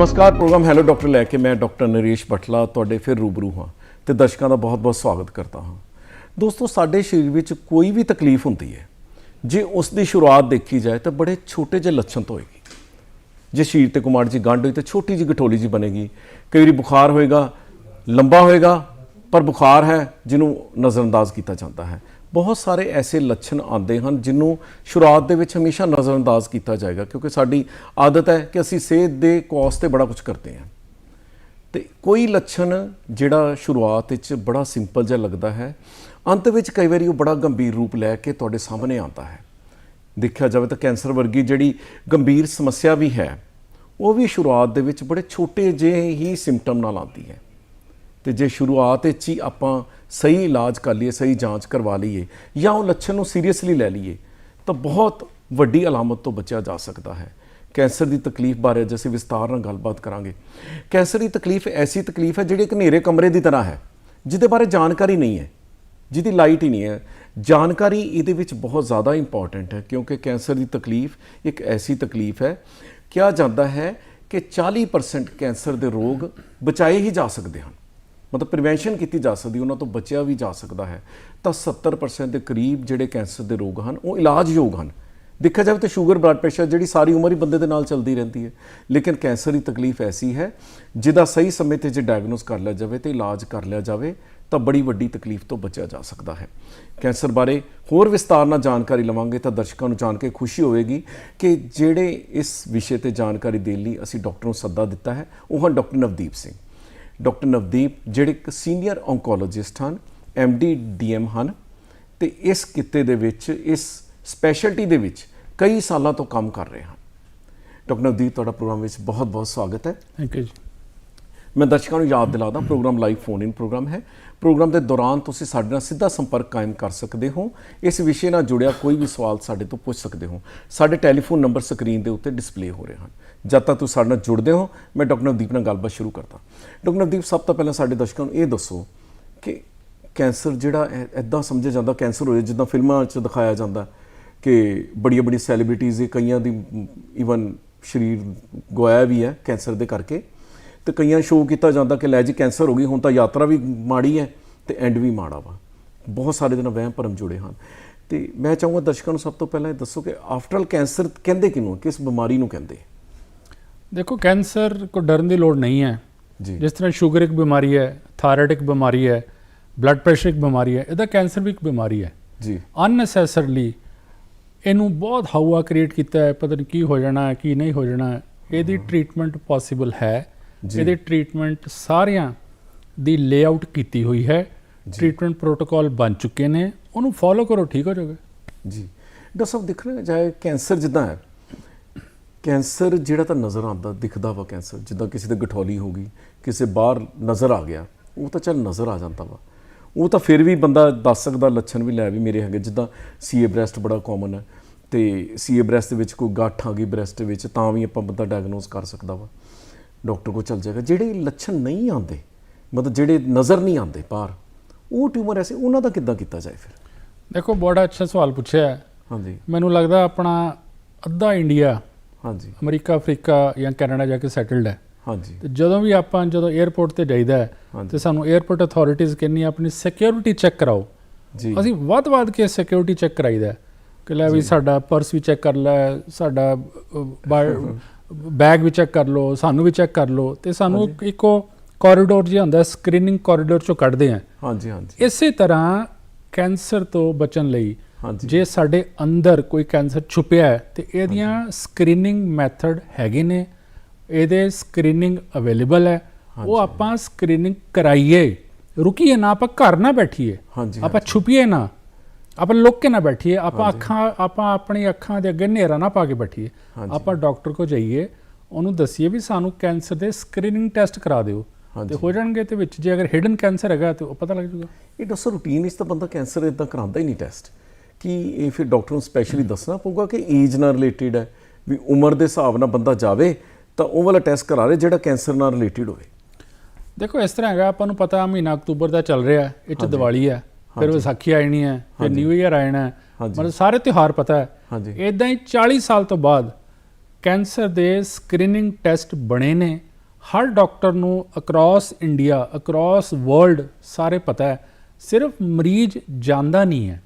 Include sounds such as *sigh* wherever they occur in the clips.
ਨਮਸਕਾਰ, programme hello doctor ਲੈ ਕੇ ਮੈਂ ਡਾਕਟਰ ਨਰੇਸ਼ ਬਟਲਾ ਤੁਹਾਡੇ ਫਿਰ ਰੂਬਰੂ ਹਾਂ ਤੇ ਦਰਸ਼ਕਾਂ ਦਾ ਬਹੁਤ-ਬਹੁਤ ਸਵਾਗਤ ਕਰਦਾ ਹਾਂ। ਦੋਸਤੋ, ਸਾਡੇ ਸਰੀਰ ਵਿੱਚ ਕੋਈ ਵੀ ਤਕਲੀਫ ਹੁੰਦੀ ਹੈ, ਜੇ ਉਸ ਦੀ ਸ਼ੁਰੂਆਤ ਦੇਖੀ ਜਾਏ ਤਾਂ ਬੜੇ ਛੋਟੇ ਜਿਹੇ ਲੱਛਣ ਤੋਂ ਹੋਏਗੀ। ਜੇ ਸਰੀਰ ਤੇ ਕੁਮਾਰ ਜੀ ਗੰਢ ਹੋਈ ਤਾਂ ਛੋਟੀ ਜਿਹੀ ਗਠੋਲੀ ਜੀ ਬਣੇਗੀ। ਕਈ ਵਾਰੀ ਬੁਖਾਰ ਹੋਏਗਾ, ਲੰਬਾ ਹੋਏਗਾ, ਪਰ ਬੁਖਾਰ ਹੈ ਜਿਹਨੂੰ ਨਜ਼ਰਅੰਦਾਜ਼ ਕੀਤਾ ਜਾਂਦਾ ਹੈ। ਬਹੁਤ ਸਾਰੇ ਐਸੇ ਲੱਛਣ ਆਉਂਦੇ ਹਨ ਜਿਹਨੂੰ ਸ਼ੁਰੂਆਤ ਦੇ ਵਿੱਚ ਹਮੇਸ਼ਾ ਨਜ਼ਰਅੰਦਾਜ਼ ਕੀਤਾ ਜਾਏਗਾ, ਕਿਉਂਕਿ ਸਾਡੀ ਆਦਤ ਹੈ ਕਿ ਅਸੀਂ ਸਿਹਤ ਦੇ ਕੌਸ ਤੇ ਬੜਾ ਕੁਝ ਕਰਦੇ ਹਾਂ। ਤੇ ਕੋਈ ਲੱਛਣ ਜਿਹੜਾ ਸ਼ੁਰੂਆਤ ਵਿੱਚ ਬੜਾ ਸਿੰਪਲ ਜਿਹਾ ਲੱਗਦਾ ਹੈ, ਅੰਤ ਵਿੱਚ ਕਈ ਵਾਰੀ ਉਹ ਬੜਾ ਗੰਭੀਰ ਰੂਪ ਲੈ ਕੇ ਤੁਹਾਡੇ ਸਾਹਮਣੇ ਆਉਂਦਾ ਹੈ। ਦੇਖਿਆ ਜਾਵੇ ਤਾਂ ਕੈਂਸਰ ਵਰਗੀ ਜਿਹੜੀ ਗੰਭੀਰ ਸਮੱਸਿਆ ਵੀ ਹੈ, ਉਹ ਵੀ ਸ਼ੁਰੂਆਤ ਦੇ ਵਿੱਚ ਬੜੇ ਛੋਟੇ ਜਿਹੇ ਹੀ ਸਿੰਪਟਮ ਨਾਲ ਆਉਂਦੀ ਹੈ। ਤੇ ਜੇ ਸ਼ੁਰੂਆਤ ਵਿੱਚ ਹੀ ਆਪਾਂ ਸਹੀ ਇਲਾਜ ਕਰ ਲਈਏ, ਸਹੀ ਜਾਂਚ ਕਰਵਾ ਲਈਏ ਜਾਂ ਉਹ ਲੱਛਣ ਨੂੰ ਸੀਰੀਅਸਲੀ ਲੈ ਲਈਏ, ਤਾਂ ਬਹੁਤ ਵੱਡੀ ਅਲਾਮਤ ਤੋਂ ਬਚਿਆ ਜਾ ਸਕਦਾ ਹੈ। ਕੈਂਸਰ ਦੀ ਤਕਲੀਫ ਬਾਰੇ ਅੱਜ ਅਸੀਂ ਵਿਸਤਾਰ ਨਾਲ ਗੱਲਬਾਤ ਕਰਾਂਗੇ। ਕੈਂਸਰ ਦੀ ਤਕਲੀਫ ਐਸੀ ਤਕਲੀਫ ਹੈ ਜਿਹੜੀ ਇੱਕ ਹਨੇਰੇ ਕਮਰੇ ਦੀ ਤਰ੍ਹਾਂ ਹੈ, ਜਿਹਦੇ ਬਾਰੇ ਜਾਣਕਾਰੀ ਨਹੀਂ ਹੈ, ਜਿਹਦੀ ਲਾਈਟ ਹੀ ਨਹੀਂ ਹੈ। ਜਾਣਕਾਰੀ ਇਹਦੇ ਵਿੱਚ ਬਹੁਤ ਜ਼ਿਆਦਾ ਇੰਪੋਰਟੈਂਟ ਹੈ, ਕਿਉਂਕਿ ਕੈਂਸਰ ਦੀ ਤਕਲੀਫ ਇੱਕ ਐਸੀ ਤਕਲੀਫ ਹੈ, ਕਿਹਾ ਜਾਂਦਾ ਹੈ ਕਿ 40% ਕੈਂਸਰ ਦੇ ਰੋਗ ਬਚਾਏ ਹੀ ਜਾ ਸਕਦੇ ਹਨ। ਮਤਲਬ ਪ੍ਰੀਵੈਂਸ਼ਨ ਕੀਤੀ ਜਾ ਸਕਦੀ, ਉਹਨਾਂ ਤੋਂ ਬਚਿਆ ਵੀ ਜਾ ਸਕਦਾ ਹੈ, ਤਾਂ 70% ਦੇ ਕਰੀਬ ਜਿਹੜੇ ਕੈਂਸਰ ਦੇ ਰੋਗ ਹਨ, ਉਹ ਇਲਾਜਯੋਗ ਹਨ। ਦੇਖਿਆ ਜਾਵੇ ਤਾਂ ਸ਼ੂਗਰ ਬਲੱਡ ਪ੍ਰੈਸ਼ਰ ਜਿਹੜੀ ਸਾਰੀ ਉਮਰ ਹੀ ਬੰਦੇ ਦੇ ਨਾਲ ਚੱਲਦੀ ਰਹਿੰਦੀ ਹੈ, ਲੇਕਿਨ ਕੈਂਸਰ ਦੀ ਤਕਲੀਫ ਐਸੀ ਹੈ, ਜਿਹਦਾ ਸਹੀ ਸਮੇਂ ਤੇ ਜੇ ਡਾਇਗਨੋਸ ਕਰ ਲਿਆ ਜਾਵੇ ਤੇ ਇਲਾਜ ਕਰ ਲਿਆ ਜਾਵੇ, ਤਾਂ ਬੜੀ ਵੱਡੀ ਤਕਲੀਫ ਤੋਂ ਬਚਿਆ ਜਾ ਸਕਦਾ ਹੈ। ਕੈਂਸਰ ਬਾਰੇ ਹੋਰ ਵਿਸਤਾਰ ਨਾਲ ਜਾਣਕਾਰੀ ਲਵਾਂਗੇ ਤਾਂ ਦਰਸ਼ਕਾਂ ਨੂੰ ਜਾਣ ਕੇ ਖੁਸ਼ੀ ਹੋਵੇਗੀ ਕਿ ਜਿਹੜੇ ਇਸ ਵਿਸ਼ੇ ਤੇ ਜਾਣਕਾਰੀ ਦੇਣ ਲਈ ਅਸੀਂ ਡਾਕਟਰ ਨੂੰ ਸੱਦਾ ਦਿੱਤਾ ਹੈ, ਉਹ ਹਨ ਡਾਕਟਰ ਨਵਦੀਪ ਸਿੰਘ। ਡਾਕਟਰ ਨਵਦੀਪ ਜਿਹੜੇ ਇੱਕ ਸੀਨੀਅਰ ਔਨਕੋਲੋਜਿਸਟ ਹਨ ਡੀ ਡੀਐਮ ਹਨ ਤੇ ਇਸ ਕਿੱਤੇ ਦੇ ਵਿੱਚ ਇਸ ਸਪੈਸ਼ਲਟੀ ਦੇ ਵਿੱਚ ਕਈ ਸਾਲਾਂ ਤੋਂ ਕੰਮ ਕਰ ਰਹੇ ਹਨ। ਡਾਕਟਰ ਨਵਦੀਪ ਤੁਹਾਡਾ ਪ੍ਰੋਗਰਾਮ ਵਿੱਚ ਬਹੁਤ-ਬਹੁਤ ਸਵਾਗਤ ਹੈ। ਥੈਂਕ ਯੂ ਜੀ। ਮੈਂ ਦਰਸ਼ਕਾਂ ਨੂੰ ਯਾਦ ਦਿਲਾਦਾ programme live phone in programme ਹੈ। ਪ੍ਰੋਗਰਾਮ ਦੇ ਦੌਰਾਨ ਤੁਸੀਂ ਸਾਡੇ ਨਾਲ ਸਿੱਧਾ ਸੰਪਰਕ ਕਾਇਮ ਕਰ ਸਕਦੇ ਹੋ। ਇਸ ਵਿਸ਼ੇ ਨਾਲ ਜੁੜਿਆ ਕੋਈ ਵੀ ਸਵਾਲ ਸਾਡੇ ਤੋਂ ਪੁੱਛ ਸਕਦੇ ਹੋ। ਸਾਡੇ ਟੈਲੀਫੋਨ ਨੰਬਰ ਸਕਰੀਨ ਦੇ ਉੱਤੇ ਡਿਸਪਲੇ ਹੋ ਰਹੇ ਹਨ। ਜਦ ਤੱਕ ਤੁਸੀਂ ਸਾਡੇ ਨਾਲ ਜੁੜਦੇ ਹੋ, ਮੈਂ ਡਾਕਟਰ ਨਵਦੀਪ ਨਾਲ ਗੱਲਬਾਤ ਸ਼ੁਰੂ ਕਰਦਾ। ਡਾਕਟਰ ਨਵਦੀਪ, ਸਭ ਤੋਂ ਪਹਿਲਾਂ ਸਾਡੇ ਦਰਸ਼ਕਾਂ ਨੂੰ ਇਹ ਦੱਸੋ ਕਿ ਕੈਂਸਰ ਜਿਹੜਾ ਐਦਾਂ ਸਮਝਿਆ ਜਾਂਦਾ, ਕੈਂਸਰ ਹੋਏ ਜਿੱਦਾਂ ਫਿਲਮਾਂ 'ਚ ਦਿਖਾਇਆ ਜਾਂਦਾ ਕਿ ਬੜੀਆਂ ਬੜੀਆਂ ਸੈਲੀਬ੍ਰਿਟੀਜ਼ ਕਈਆਂ ਦੀ ਇਵਨ ਸਰੀਰ ਗਵਾਇਆ ਵੀ ਹੈ ਕੈਂਸਰ ਦੇ ਕਰਕੇ। ਤੇ ਕਈਆਂ ਸ਼ੋਅ ਕੀਤਾ ਜਾਂਦਾ ਕਿ ਲੈ ਜੀ ਕੈਂਸਰ ਹੋ ਗਈ, ਹੁਣ ਤਾਂ ਯਾਤਰਾ ਵੀ ਮਾੜੀ ਹੈ ਤੇ ਐਂਡ ਵੀ ਮਾੜਾ ਵਾ। ਬਹੁਤ ਸਾਰੇ ਦੇ ਨਾਲ ਵਹਿਮ ਭਰਮ ਜੁੜੇ ਹਨ। ਤੇ ਮੈਂ ਚਾਹੂੰਗਾ ਦਰਸ਼ਕਾਂ ਨੂੰ ਸਭ ਤੋਂ ਪਹਿਲਾਂ ਇਹ ਦੱਸੋ ਕਿ ਆਫਟਰ ਆਲ ਕੈਂਸਰ ਕਹਿੰਦੇ ਕਿਨੂੰ ਕਿਸ ਬਿਮਾਰੀ ਨੂੰ ਕਹਿੰਦੇ ਦੇਖੋ ਕੈਂਸਰ ਕੋ ਡਰਨ ਦੀ ਲੋੜ ਨਹੀਂ ਹੈ। ਜੀ। ਜਿਸ ਤਰ੍ਹਾਂ ਸ਼ੂਗਰ ਇੱਕ ਬਿਮਾਰੀ ਹੈ ਥਾਇਰਾਇਡ ਇੱਕ ਬਿਮਾਰੀ ਹੈ ਬਲੱਡ ਪ੍ਰੈਸ਼ਰ ਇੱਕ ਬਿਮਾਰੀ ਹੈ ਇਹਦਾ ਕੈਂਸਰ ਵੀ ਇੱਕ ਬਿਮਾਰੀ ਹੈ। ਜੀ। ਅਨਨੈਸੈਸਰਲੀ ਇਹਨੂੰ ਬਹੁਤ ਹਾਊਆ ਕ੍ਰੀਏਟ ਕੀਤਾ ਹੈ ਪਤਾ ਨਹੀਂ ਕੀ ਹੋ ਜਾਣਾ ਹੈ ਕੀ ਨਹੀਂ ਹੋ ਜਾਣਾ। ਇਹਦੀ ਟ੍ਰੀਟਮੈਂਟ ਪੋਸੀਬਲ ਹੈ। ਇਹਦੀ ਟ੍ਰੀਟਮੈਂਟ ਸਾਰਿਆਂ ਦੀ ਲੇਆਊਟ ਕੀਤੀ ਹੋਈ ਹੈ। ਟ੍ਰੀਟਮੈਂਟ ਪ੍ਰੋਟੋਕਾਲ ਬਣ ਚੁੱਕੇ ਨੇ। ਉਹਨੂੰ ਫੋਲੋ ਕਰੋ ਠੀਕ ਹੋ ਜਾਓਗੇ ਜੀ। ਡਾਕਟਰ ਸਾਹਿਬ ਦੇਖ ਰਹੇ ਜਾਏ ਕੈਂਸਰ ਜਿੱਦਾਂ ਹੈ ਕੈਂਸਰ ਜਿਹੜਾ ਤਾਂ ਨਜ਼ਰ ਆਉਂਦਾ ਦਿਖਦਾ ਵਾ ਕੈਂਸਰ ਜਿੱਦਾਂ ਕਿਸੇ ਦੇ ਗਠੌਲੀ ਹੋ ਗਈ ਕਿਸੇ ਬਾਹਰ ਨਜ਼ਰ ਆ ਗਿਆ ਉਹ ਤਾਂ ਚੱਲ ਨਜ਼ਰ ਆ ਜਾਂਦਾ ਵਾ। ਉਹ ਤਾਂ ਫਿਰ ਵੀ ਬੰਦਾ ਦੱਸ ਸਕਦਾ ਲੱਛਣ ਵੀ ਲੈ ਵੀ ਮੇਰੇ ਹੈਗੇ ਜਿੱਦਾਂ ਸੀਏ ਬ੍ਰੈਸਟ ਬੜਾ ਕਾਮਨ ਹੈ ਤੇ ਸੀਏ ਬ੍ਰੈਸਟ ਦੇ ਵਿੱਚ ਕੋਈ ਗੱਠ ਆ ਗਈ ਬ੍ਰੈਸਟ ਵਿੱਚ ਤਾਂ ਵੀ ਆਪਾਂ ਬੰਦਾ ਡਾਇਗਨੋਸ ਕਰ ਸਕਦਾ ਵਾ। ਡਾਕਟਰ ਕੋਲ ਚੱਲ ਜਾਏਗਾ ਜਿਹੜੇ ਲੱਛਣ ਨਹੀਂ ਆਉਂਦੇ ਮਤਲਬ ਜਿਹੜੇ ਨਜ਼ਰ ਨਹੀਂ ਆਉਂਦੇ ਬਾਹਰ ਉਹ ਟਿਊਮਰ ਐਸੇ ਉਹਨਾਂ ਦਾ ਕਿੱਦਾਂ ਕੀਤਾ ਜਾਏ ਫਿਰ? ਦੇਖੋ ਬੜਾ ਅੱਛਾ ਸਵਾਲ ਪੁੱਛਿਆ ਹੈ। ਹਾਂਜੀ। ਮੈਨੂੰ ਲੱਗਦਾ ਆਪਣਾ ਅੱਧਾ ਇੰਡੀਆ ਹਾਂਜੀ। ਅਮਰੀਕਾ ਅਫਰੀਕਾ ਜਾਂ ਕੈਨੇਡਾ ਜਾ ਕੇ ਸੈਟਲਡ ਹੈ। ਹਾਂਜੀ। ਤੇ ਜਦੋਂ ਵੀ ਆਪਾਂ ਜਦੋਂ 에ਅਰਪੋਰਟ ਤੇ ਜਾਈਦਾ। ਤੇ ਸਾਨੂੰ 에ਅਰਪੋਰਟ ਅਥਾਰਟੀਜ਼ ਕਹਿੰਨੀ ਆਪਣੀ ਸਿਕਿਉਰਿਟੀ ਚੈੱਕ ਕਰਾਓ। ਜੀ। ਅਸੀਂ ਵੱਧ-ਵੱਧ ਕੇ ਸਿਕਿਉਰਿਟੀ ਚੈੱਕ ਕਰਾਈਦਾ ਕਿ ਲੈ ਵੀ ਸਾਡਾ ਪਰਸ ਵੀ ਚੈੱਕ ਕਰ ਲੈ ਸਾਡਾ ਬੈਗ ਵੀ ਚੈੱਕ ਕਰ ਲਓ ਸਾਨੂੰ ਵੀ ਚੈੱਕ ਕਰ ਲਓ ਤੇ ਸਾਨੂੰ ਇੱਕ- ਇੱਕੋ ਕੋਰੀਡੋਰ ਜਿਹਾ ਹੁੰਦਾ ਸਕਰੀਨਿੰਗ ਕੋਰੀਡੋਰ ਚੋਂ ਕੱਢਦੇ ਆ ਹਾਂਜੀ ਹਾਂਜੀ। ਇਸੇ ਤਰ੍ਹਾਂ ਕੈਂਸਰ ਤੋਂ ਬਚਣ ਲਈ ਹਾਂਜੀ। ਜੇ ਸਾਡੇ ਅੰਦਰ ਕੋਈ ਕੈਂਸਰ ਛੁਪਿਆ ਹੈ ਤੇ ਇਹਦੀਆਂ ਸਕਰੀਨਿੰਗ ਮੈਥਡ ਹੈਗੇ ਨੇ। ਇਹਦੇ ਸਕਰੀਨਿੰਗ ਅਵੇਲੇਬਲ ਹੈ। ਉਹ ਆਪਾਂ ਸਕਰੀਨਿੰਗ ਕਰਾਈਏ। ਰੁਕੀਏ ਨਾ ਆਪਾਂ ਘਰ ਨਾ ਬੈਠੀਏ। ਹਾਂਜੀ ਆਪਾਂ ਛੁਪੀਏ ਨਾ। ਆਪਾਂ ਲੁੱਕ ਕੇ ਨਾ ਬੈਠੀਏ। ਆਪਾਂ ਅੱਖਾਂ ਆਪਾਂ ਆਪਣੀ ਅੱਖਾਂ ਦੇ ਅੱਗੇ ਹਨੇਰਾ ਨਾ ਪਾ ਕੇ ਬੈਠੀਏ। ਆਪਾਂ ਡਾਕਟਰ ਕੋ ਜਾਈਏ। ਉਹਨੂੰ ਦੱਸੀਏ ਵੀ ਸਾਨੂੰ ਕੈਂਸਰ ਦੇ ਸਕਰੀਨਿੰਗ ਟੈਸਟ ਕਰਾ ਦਿਓ। ਤੇ ਹੋ ਜਾਣਗੇ ਤੇ ਵਿੱਚ ਜੇ ਅਗਰ ਹਿਡਨ ਕੈਂਸਰ ਹੈਗਾ ਤੇ ਉਹ ਪਤਾ ਲੱਗ ਜਾਊਗਾ ਇਹ ਦੱਸੋ ਰੂਟੀਨ ਵਿੱਚ ਤਾਂ ਬੰਦਾ ਕੈਂਸਰ ਇਦਾਂ ਕਰਾਉਂਦਾ ਹੀ ਨਹੀਂ ਟੈਸਟ ਕਿ ਇਹ ਫਿਰ ਡਾਕਟਰ ਨੂੰ ਸਪੈਸ਼ਲੀ ਦੱਸਣਾ ਪਊਗਾ ਕਿ ਏਜ ਨਾਲ ਰਿਲੇਟਡ ਹੈ ਵੀ ਉਮਰ ਦੇ ਹਿਸਾਬ ਨਾਲ ਬੰਦਾ ਜਾਵੇ ਤਾਂ ਉਹ ਵਾਲਾ ਟੈਸਟ ਕਰਾ ਲੇ ਜਿਹੜਾ ਕੈਂਸਰ ਨਾਲ ਰਿਲੇਟਡ ਹੋਵੇ। ਦੇਖੋ ਇਸ ਤਰ੍ਹਾਂ ਹੈਗਾ ਆਪਾਂ ਨੂੰ ਪਤਾ ਮਹੀਨਾ ਅਕਤੂਬਰ ਦਾ ਚੱਲ ਰਿਹਾ ਹੈ, ਇਹ ਚ ਦੀਵਾਲੀ ਹੈ ਫਿਰ ਵਿਸਾਖੀ ਆਣੀ ਹੈ ਫਿਰ ਨਿਊ ਇਅਰ ਆਣਾ ਹੈ। ਮਤਲਬ ਸਾਰੇ ਤਿਉਹਾਰ ਪਤਾ ਹੈ। ਹਾਂਜੀ। ਇਦਾਂ ਹੀ 40 ਸਾਲ ਤੋਂ ਬਾਅਦ ਕੈਂਸਰ ਦੇ ਸਕਰੀਨਿੰਗ ਟੈਸਟ ਬਣੇ ਨੇ। ਹਰ ਡਾਕਟਰ ਨੂੰ ਅਕ੍ਰੋਸ ਇੰਡੀਆ ਅਕ੍ਰੋਸ ਵਰਲਡ ਸਾਰੇ ਪਤਾ ਹੈ। ਸਿਰਫ ਮਰੀਜ਼ ਜਾਂਦਾ ਨਹੀਂ ਹੈ।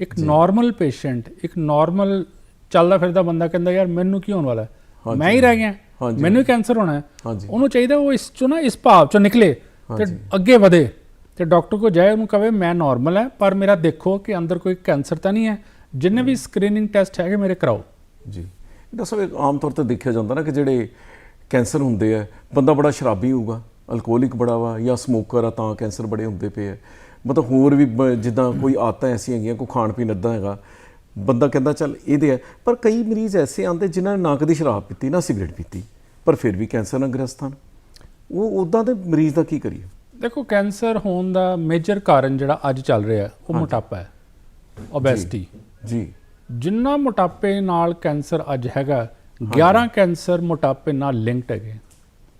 ਇੱਕ ਨਾਰਮਲ ਪੇਸ਼ੈਂਟ ਇੱਕ ਨਾਰਮਲ ਚੱਲਦਾ ਫਿਰਦਾ ਬੰਦਾ ਕਹਿੰਦਾ ਯਾਰ ਮੈਨੂੰ ਕੀ ਹੋਣ ਵਾਲਾ ਹੈ? ਮੈਂ ਹੀ ਰਹਿ ਗਿਆ। ਮੈਨੂੰ ਹੀ ਕੈਂਸਰ ਹੋਣਾ ਹੈ। ਉਹਨੂੰ ਚਾਹੀਦਾ ਉਹ ਇਸ ਚੋਂ ਨਾ ਇਸ ਭਾਵ ਚੋਂ ਨਿਕਲੇ ਤੇ। ਅੱਗੇ ਵਧੇ ਤੇ ਡਾਕਟਰ ਕੋ ਜਾਏ ਉਹਨੂੰ ਕਹੇ ਮੈਂ ਨਾਰਮਲ ਹੈ ਪਰ ਮੇਰਾ ਦੇਖੋ ਕਿ ਅੰਦਰ ਕੋਈ ਕੈਂਸਰ ਤਾਂ ਨਹੀਂ ਹੈ। ਜਿੰਨੇ ਵੀ ਸਕਰੀਨਿੰਗ ਟੈਸਟ ਹੈਗੇ ਮੇਰੇ ਕਰਾਓ। ਜੀ। ਇੱਕ ਆਮ ਤੌਰ ਤੇ ਦੇਖਿਆ ਜਾਂਦਾ ਨਾ ਕਿ ਜਿਹੜੇ ਕੈਂਸਰ ਹੁੰਦੇ ਆ ਬੰਦਾ ਬੜਾ ਸ਼ਰਾਬੀ ਹੋਊਗਾ ਅਲਕੋਹਲਿਕ ਬੜਾ ਵਾ ਜਾਂ ਸਮੋਕਰ ਆ ਤਾਂ ਕੈਂਸਰ ਬੜੇ ਹੁੰਦੇ ਪਏ ਆ। ਮਤਲਬ ਹੋਰ ਵੀ ਜਿੱਦਾਂ ਕੋਈ ਆਦਤਾਂ ਐਸੀਆਂ ਹੈਗੀਆਂ ਕੋਈ ਖਾਣ ਪੀਣ ਇਦਾਂ ਹੈਗਾ ਬੰਦਾ ਕਹਿੰਦਾ ਚੱਲ ਇਹਦੇ ਆ। ਪਰ ਕਈ ਮਰੀਜ਼ ਐਸੇ ਆਉਂਦੇ ਜਿਨ੍ਹਾਂ ਨੇ ਨਾ ਕਦੀ ਸ਼ਰਾਬ ਪੀਤੀ ਨਾ ਸਿਗਰਟ ਪੀਤੀ ਪਰ ਫਿਰ ਵੀ ਕੈਂਸਰ ਨਾਲ ਗ੍ਰਸਤ ਹਨ। ਉਹ ਉਦਾਂ ਦੇ ਮਰੀਜ਼ ਦਾ ਕੀ ਕਰੀਏ? ਦੇਖੋ ਕੈਂਸਰ ਹੋਣ ਦਾ ਮੇਜਰ ਕਾਰਨ ਜਿਹੜਾ ਅੱਜ ਚੱਲ ਰਿਹਾ ਹੈ, ਉਹ ਮੋਟਾਪਾ ਹੈ ਓਬੈਸਿਟੀ ਜੀ। ਜਿੰਨਾ ਮੋਟਾਪੇ ਨਾਲ ਕੈਂਸਰ ਅੱਜ ਹੈਗਾ 11 ਕੈਂਸਰ ਮੋਟਾਪੇ ਨਾਲ ਲਿੰਕਡ ਹੈਗੇ।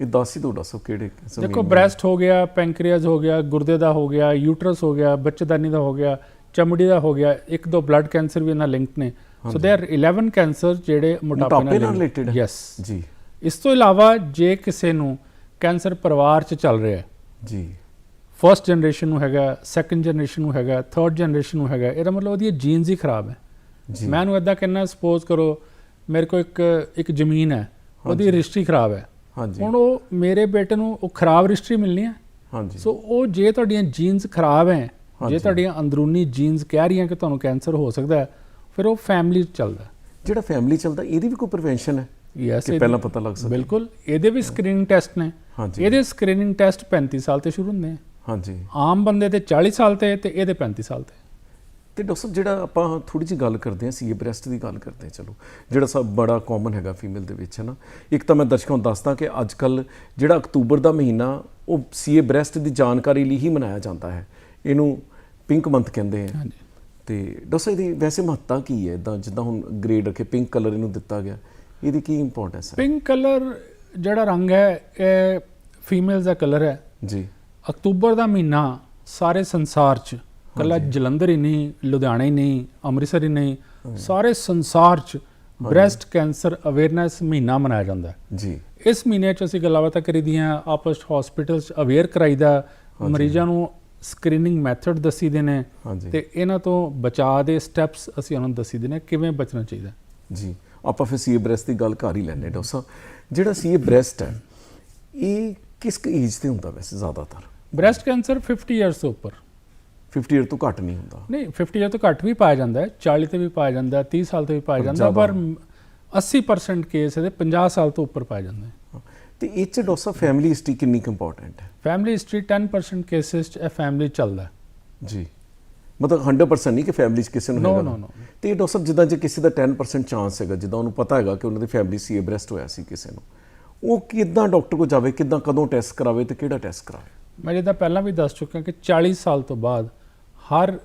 ਇਹ ਦੱਸ ਹੀ ਦੱਸੋ ਕਿਹੜੇ ਕਿਸਮ ਦੇਖੋ ਬ੍ਰੈਸਟ ਹੋ ਗਿਆ ਪੈਂਕ੍ਰੀਅਸ ਹੋ ਗਿਆ ਗੁਰਦੇ ਦਾ ਹੋ ਗਿਆ ਯੂਟਰਸ ਹੋ ਗਿਆ ਬੱਚਦਾਨੀ ਦਾ ਹੋ ਗਿਆ ਚਮੜੀ ਦਾ ਹੋ ਗਿਆ ਇੱਕ ਦੋ ਬਲੱਡ ਕੈਂਸਰ ਵੀ ਇਹਨਾਂ ਲਿੰਕ ਨੇ। ਸੋ ਦੇ ਆਰ 11 ਕੈਂਸਰ ਜਿਹੜੇ ਮੋਟਾਪੇ ਨਾਲ ਰਿਲੇਟਡ ਯੈਸ ਜੀ। ਇਸ ਤੋਂ ਇਲਾਵਾ ਜੇ ਕਿਸੇ ਨੂੰ ਕੈਂਸਰ ਪਰਿਵਾਰ 'ਚ ਚੱਲ ਰਿਹਾ ਹੈ ਜੀ। ਫਰਸਟ ਜਨਰੇਸ਼ਨ ਨੂੰ ਹੈਗਾ ਸੈਕੰਡ ਜਨਰੇਸ਼ਨ ਨੂੰ ਹੈਗਾ ਥਰਡ ਜਨਰੇਸ਼ਨ ਨੂੰ ਹੈਗਾ ਇਹਦਾ ਮਤਲਬ ਉਹਦੀ ਜੀਨਸ ਹੀ ਖਰਾਬ ਹੈ। ਜੀ। ਮੈਂ ਨੂੰ ਇਦਾਂ ਕਹਿਣਾ ਸਪੋਜ਼ ਕਰੋ ਮੇਰੇ ਕੋਲ ਇੱਕ ਇੱਕ ਜ਼ਮੀਨ ਹੈ ਉਹਦੀ ਰਜਿਸਟਰੀ ਖਰਾਬ ਹੈ। ਹਾਂਜੀ। ਹੁਣ ਉਹ ਮੇਰੇ ਬੇਟੇ ਨੂੰ ਉਹ ਖਰਾਬ ਰਜਿਸਟਰੀ ਮਿਲਣੀ ਹੈ। ਹਾਂਜੀ। ਸੋ ਉਹ ਜੇ ਤੁਹਾਡੀਆਂ ਜੀਨਸ ਖਰਾਬ ਹੈ। ਜੇ ਤੁਹਾਡੀਆਂ ਅੰਦਰੂਨੀ ਜੀਨਸ ਕਹਿ ਰਹੀਆਂ ਕਿ ਤੁਹਾਨੂੰ ਕੈਂਸਰ ਹੋ ਸਕਦਾ ਹੈ ਫਿਰ ਉਹ ਫੈਮਿਲੀ ਚੱਲਦਾ ਜਿਹੜਾ ਫੈਮਿਲੀ ਚੱਲਦਾ ਇਹਦੀ ਵੀ ਕੋਈ ਪ੍ਰੀਵੈਂਸ਼ਨ ਹੈ ਯੈਸ ਕਿ ਪਹਿਲਾਂ ਪਤਾ ਲੱਗ ਸਕੇ? ਬਿਲਕੁਲ ਇਹਦੇ ਵੀ ਸਕਰੀਨਿੰਗ ਟੈਸਟ ਨੇ। ਹਾਂਜੀ। ਇਹਦੇ ਸਕਰੀਨਿੰਗ ਟੈਸਟ 35 ਸਾਲ ਤੇ ਸ਼ੁਰੂ ਹੁੰਦੇ ਆ ਹਾਂਜੀ। ਆਮ ਬੰਦੇ ਤੇ 40 ਸਾਲ ਤੇ ਤੇ ਇਹਦੇ 35 ਸਾਲ ਤੇ। ਤੇ ਡਾਕਟਰ ਸਾਹਿਬ ਜਿਹੜਾ ਆਪਾਂ ਥੋੜੀ ਜਿਹੀ ਗੱਲ ਕਰਦੇ ਹਾਂ ਸੀਏ ਬ੍ਰੈਸਟ ਦੀ ਗੱਲ ਕਰਦੇ ਹਾਂ ਚਲੋ ਜਿਹੜਾ ਸਭ ਬੜਾ ਕਾਮਨ ਹੈਗਾ ਫੀਮੇਲ ਦੇ ਵਿੱਚ ਹੈ ਨਾ ਇੱਕ ਤਾਂ ਮੈਂ ਦਰਸ਼ਕਾਂ ਨੂੰ ਦੱਸਦਾ ਕਿ ਅੱਜ ਕੱਲ ਜਿਹੜਾ ਅਕਤੂਬਰ ਦਾ ਮਹੀਨਾ ਉਹ ਸੀਏ ਬ੍ਰੈਸਟ ਦੀ ਜਾਣਕਾਰੀ ਲਈ ਹੀ ਮਨਾਇਆ ਜਾਂਦਾ ਹੈ। ਇਹਨੂੰ ਪਿੰਕ ਮੰਥ ਕਹਿੰਦੇ ਆ। ਹਾਂਜੀ। ਤੇ ਡਾਕਟਰ ਸਾਹਿਬ ਇਹਦੀ ਵੈਸੇ ਮਹੱਤਤਾ ਕੀ ਹੈ? ਇਦਾਂ ਜਿੱਦਾਂ ਹੁਣ ਗ੍ਰੇਡ ਰੱਖੇ ਪਿੰਕ ਕਲਰ ਇਹਨੂੰ ਦਿੱਤਾ ਗਿਆ। ਇਹਦੀ ਕੀ ਇੰਪੋਰਟੈਂਸ ਹੈ? ਪਿੰਕ ਕਲਰ ਜਿਹੜਾ ਰੰਗ ਹੈ ਇਹ ਫੀਮੇਲਸ ਦਾ ਕਲਰ ਹੈ। ਜੀ। ਅਕਤੂਬਰ ਦਾ ਮਹੀਨਾ ਸਾਰੇ ਸੰਸਾਰ 'ਚ ਕੱਲਾ ਜਲੰਧਰ ਹੀ ਨਹੀਂ ਲੁਧਿਆਣਾ ਹੀ ਨਹੀਂ ਅੰਮ੍ਰਿਤਸਰ ਹੀ ਨਹੀਂ ਸਾਰੇ ਸੰਸਾਰ 'ਚ ਬ੍ਰੈਸਟ ਕੈਂਸਰ ਅਵੇਅਰਨੈਸ ਮਹੀਨਾ ਮਨਾਇਆ ਜਾਂਦਾ ਹੈ। ਜੀ। ਇਸ ਮਹੀਨੇ 'ਚ ਅਸੀਂ ਗੱਲਾਂ ਬਾਤਾਂ ਕਰੀਦੀਆਂ ਆਪਸ ਹਸਪੀਟਲਸ ਅਵੇਅਰ ਕਰਾਈਦਾ ਮਰੀਜ਼ਾਂ ਨੂੰ ਸਕਰੀਨਿੰਗ ਮੈਥਡ ਦੱਸੀਦੇ ਨੇ ਤੇ ਇਹਨਾਂ ਤੋਂ ਬਚਾਅ ਦੇ ਸਟੈਪਸ ਅਸੀਂ ਉਹਨਾਂ ਨੂੰ ਦੱਸੀਦੇ ਨੇ ਕਿਵੇਂ ਬਚਣਾ ਚਾਹੀਦਾ ਜੀ। ਆਪਾਂ ਫਿਰ ਸੀਏ ਬ੍ਰੈਸਟ ਦੀ ਗੱਲ ਕਰ ਹੀ ਲੈਂਦੇ ਡਾਕਟਰ ਸਾਹਿਬ। ਜਿਹੜਾ ਸੀਏ ਬ੍ਰੈਸਟ ਹੈ ਇਹ ਕਿਸ ਏਜ ਤੇ ਹੁੰਦਾ ਵੈਸੇ ਜ਼ਿਆਦਾਤਰ? ਬ੍ਰੈਸਟ ਕੈਂਸਰ 50 ਇਅਰਸ ਤੋਂ ਉੱਪਰ। 50 ਇਅਰ ਤੋਂ ਘੱਟ ਨਹੀਂ ਹੁੰਦਾ। ਨਹੀਂ 50 ਇਅਰ ਤੋਂ ਘੱਟ ਵੀ ਪਾਇਆ ਜਾਂਦਾ ਹੈ 40 ਤੇ ਵੀ ਪਾਇਆ ਜਾਂਦਾ ਹੈ 30 ਸਾਲ ਤੇ ਵੀ ਪਾਇਆ ਜਾਂਦਾ ਪਰ ਜ਼ਿਆਦਾ। 80% ਕੇਸ ਇਹਦੇ 50 ਸਾਲ ਤੋਂ ਉੱਪਰ ਪਾਇਆ ਜਾਂਦਾ ਹੈ। ਤੇ ਇਹ ਚ ਸਾਹਿਬ ਫੈਮਿਲੀ ਹਿਸਟਰੀ ਕਿੰਨੀ ਇੰਪੋਰਟੈਂਟ ਹੈ? ਫੈਮਿਲੀ ਹਿਸਟਰੀ 10% ਕੇਸਿਸ 'ਚ ਇਹ ਫੈਮਿਲੀ ਚੱਲਦਾ ਜੀ। ਮਤਲਬ 100% ਨਹੀਂ ਕਿ ਫੈਮਿਲੀ ਚ ਕਿਸੇ ਨੂੰ ਹੈਗਾ। no, no. ਤੇ ਡਾਕਟਰ ਸਾਹਿਬ ਜਿੱਦਾਂ ਜੇ ਕਿਸੇ ਦਾ 10% ਚਾਂਸ ਹੈਗਾ ਜਿੱਦਾਂ ਉਹਨੂੰ ਪਤਾ ਹੈਗਾ ਕਿ ਉਹਨਾਂ ਦੀ ਫੈਮਿਲੀ ਸੀਏ ਬ੍ਰੈਸਟ ਹੋਇਆ ਸੀ ਕਿਸੇ ਨੂੰ ਉਹ ਕਿੱਦਾਂ ਡਾਕਟਰ ਕੋਲ ਜਾਵੇ ਕਿੱਦਾਂ ਕਦੋਂ ਟੈਸਟ ਕਰਾਵੇ ਤੇ ਕਿਹੜਾ ਟੈਸਟ ਕਰਾਵੇ? ਮੈਂ ਜਿੱਦਾਂ ਪਹਿਲਾਂ ਵੀ ਦੱਸ ਚੁੱਕਾ ਕਿ 40 ਸਾਲ ਤੋਂ ਬਾਅਦ ਹਰ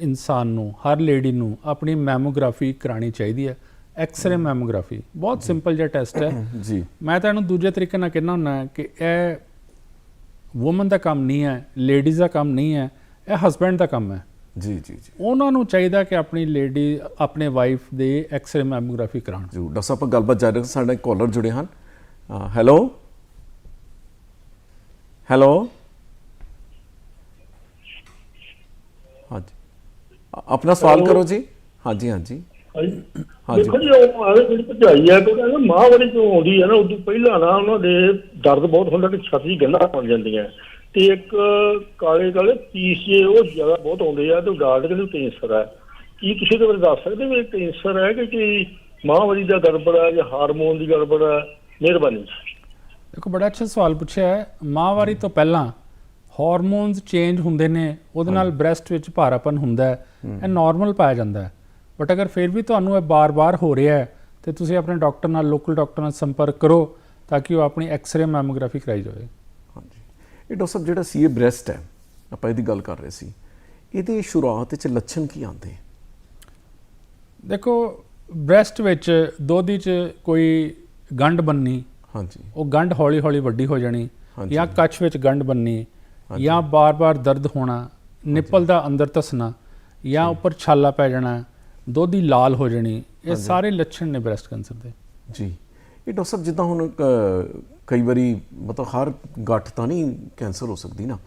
ਇਨਸਾਨ ਨੂੰ ਹਰ ਲੇਡੀ ਨੂੰ ਆਪਣੀ ਮੈਮੋਗ੍ਰਾਫੀ ਕਰਾਣੀ ਚਾਹੀਦੀ ਹੈ। ਐਕਸ-ਰੇ ਮੈਮੋਗ੍ਰਾਫੀ ਬਹੁਤ ਸਿੰਪਲ ਜਿਹਾ ਟੈਸਟ ਹੈ। *coughs* ਜੀ। ਮੈਂ ਤਾਂ ਇਹਨੂੰ ਦੂਜੇ ਤਰੀਕੇ ਨਾਲ ਕਹਿਣਾ ਹੁੰਦਾ ਕਿ ਇਹ ਔਮਨ ਦਾ ਕੰਮ ਨਹੀਂ ਹੈ ਲੇਡੀਜ਼ ਦਾ ਕੰਮ ਨਹੀਂ ਹੈ ਇਹ ਹਸਬੈਂਡ ਦਾ ਕੰਮ ਹੈ। ਜੀ ਜੀ ਜੀ। ਉਹਨਾਂ ਨੂੰ ਚਾਹੀਦਾ ਕਿ ਆਪਣੀ ਲੇਡੀ ਆਪਣੇ ਵਾਈਫ ਦੇ ਐਕਸ-ਰੇ ਮੈਮੋਗ੍ਰਾਫੀ ਕਰਾਉਣ। ਜਰੂਰ ਡਾਕਟਰ ਸਾਹਿਬ ਆਪਾਂ ਗੱਲਬਾਤ ਜਾਰੀ ਰੱਖਦੇ ਸਾਡੇ ਕਾਲਰ ਜੁੜੇ ਹਨ। ਹੈਲੋ ਹੈਲੋ ਹਾਂਜੀ ਆ- ਆਪਣਾ ਸਵਾਲ? ਕਰੋ ਜੀ। ਹਾਂਜੀ ਹਾਂਜੀ। ਹਾਂਜੀ। ਹਾਂਜੀ। ਦੇਖੋ ਜੀ ਉਹ ਆਵੇ ਜਿਹੜੀ ਭਜਾਈ ਹੈ ਕਿ ਕਹਿੰਦਾ ਮਾਹਵਾਰੀ ਤੋਂ ਆਉਂਦੀ ਹੈ ਨਾ ਉਦੋਂ ਪਹਿਲਾਂ ਨਾ ਉਹਨਾਂ ਦੇ ਦਰਦ ਬਹੁਤ ਹੁੰਦਾ ਕਿ ਛਾਤੀ ਗੰਢਾਂ ਬਣ ਜਾਂਦੀਆਂ। ਤੇ ਇੱਕ ਕਾਲੇ ਕਾਲੇ ਪੀਸ ਜੇ ਉਹ ਜ਼ਿਆਦਾ ਬਹੁਤ ਆਉਂਦੇ ਆ ਤੇ ਡਾਕਟਰ ਕਹਿੰਦੇ ਕੈਂਸਰ ਹੈ। ਕੀ ਤੁਸੀਂ ਇਹਦੇ ਬਾਰੇ ਦੱਸ ਸਕਦੇ ਹੋ ਕੈਂਸਰ ਹੈ ਕਿ ਕੀ ਮਾਹਵਾਰੀ ਦਾ ਗੜਬੜ ਹੈ ਜਾਂ ਹਾਰਮੋਨ ਦੀ ਗੜਬੜ ਹੈ? ਮਿਹਰਬਾਨੀ। ਦੇਖੋ ਬੜਾ ਅੱਛਾ ਸਵਾਲ ਪੁੱਛਿਆ ਹੈ। ਮਾਹਵਾਰੀ ਤੋਂ ਪਹਿਲਾਂ ਹਾਰਮੋਨਸ ਚੇਂਜ ਹੁੰਦੇ ਨੇ ਉਹਦੇ ਨਾਲ ਬ੍ਰੈਸਟ ਵਿੱਚ ਭਾਰਾਪਨ ਹੁੰਦਾ ਹੈ। ਇਹ ਨਾਰਮਲ ਪਾਇਆ ਜਾਂਦਾ ਹੈ। ਬਟ ਅਗਰ ਫਿਰ ਵੀ ਤੁਹਾਨੂੰ ਇਹ ਬਾਰ-ਬਾਰ ਹੋ ਰਿਹਾ ਹੈ ਤੇ ਤੁਸੀਂ ਆਪਣੇ ਡਾਕਟਰ ਨਾਲ ਲੋਕਲ ਡਾਕਟਰ ਨਾਲ ਸੰਪਰਕ ਕਰੋ ਤਾਂ ਕਿ ਉਹ ਆਪਣੀ ਐਕਸ-ਰੇ ਮੈਮੋਗ੍ਰਾਫੀ ਕਰਾਈ ਜਾਵੇ। ਹਾਂਜੀ। ਇਹ ਡਾਕਟਰ ਸਾਹਿਬ ਜਿਹੜਾ ਸੀਏ ਬ੍ਰੈਸਟ ਹੈ ਆਪਾਂ ਇਹਦੀ ਗੱਲ ਕਰ ਰਹੇ ਸੀ ਇਹਦੇ ਸ਼ੁਰੂਆਤ ਵਿੱਚ ਲੱਛਣ ਕੀ ਆਉਂਦੇ? ਦੇਖੋ ਬ੍ਰੈਸਟ ਵਿੱਚ ਦੋਧੀ 'ਚ ਕੋਈ ਗੰਢ ਬੰਨੀ ਹਾਂਜੀ। ਉਹ ਗੰਢ ਹੌਲੀ-ਹੌਲੀ ਵੱਡੀ ਹੋ ਜਾਣੀ। ਜਾਂ ਕੱਛ ਵਿੱਚ ਗੰਢ ਬੰਨੀ ਜਾਂ ਬਾਰ-ਬਾਰ ਦਰਦ ਹੋਣਾ ਨਿੱਪਲ ਦਾ ਅੰਦਰ ਧਸਣਾ ਜਾਂ ਉੱਪਰ ਛਾਲਾ ਪੈ ਜਾਣਾ ਦੋਧੀ ਲਾਲ ਹੋ ਜਾਣੀ ਇਹ ਸਾਰੇ ਲੱਛਣ ਨੇ ਬ੍ਰੈਸਟ ਕੈਂਸਰ ਦੇ। ਜੀ। ਇਹ ਡਾਕਟਰ ਸਾਹਿਬ ਜਿੱਦਾਂ ਹੁਣ ਕਈ ਵਾਰੀ ਮਤਲਬ ਹਰ ਗੱਠ ਤਾਂ ਨਹੀਂ ਕੈਂਸਰ ਹੋ ਸਕਦੀ ਨਾ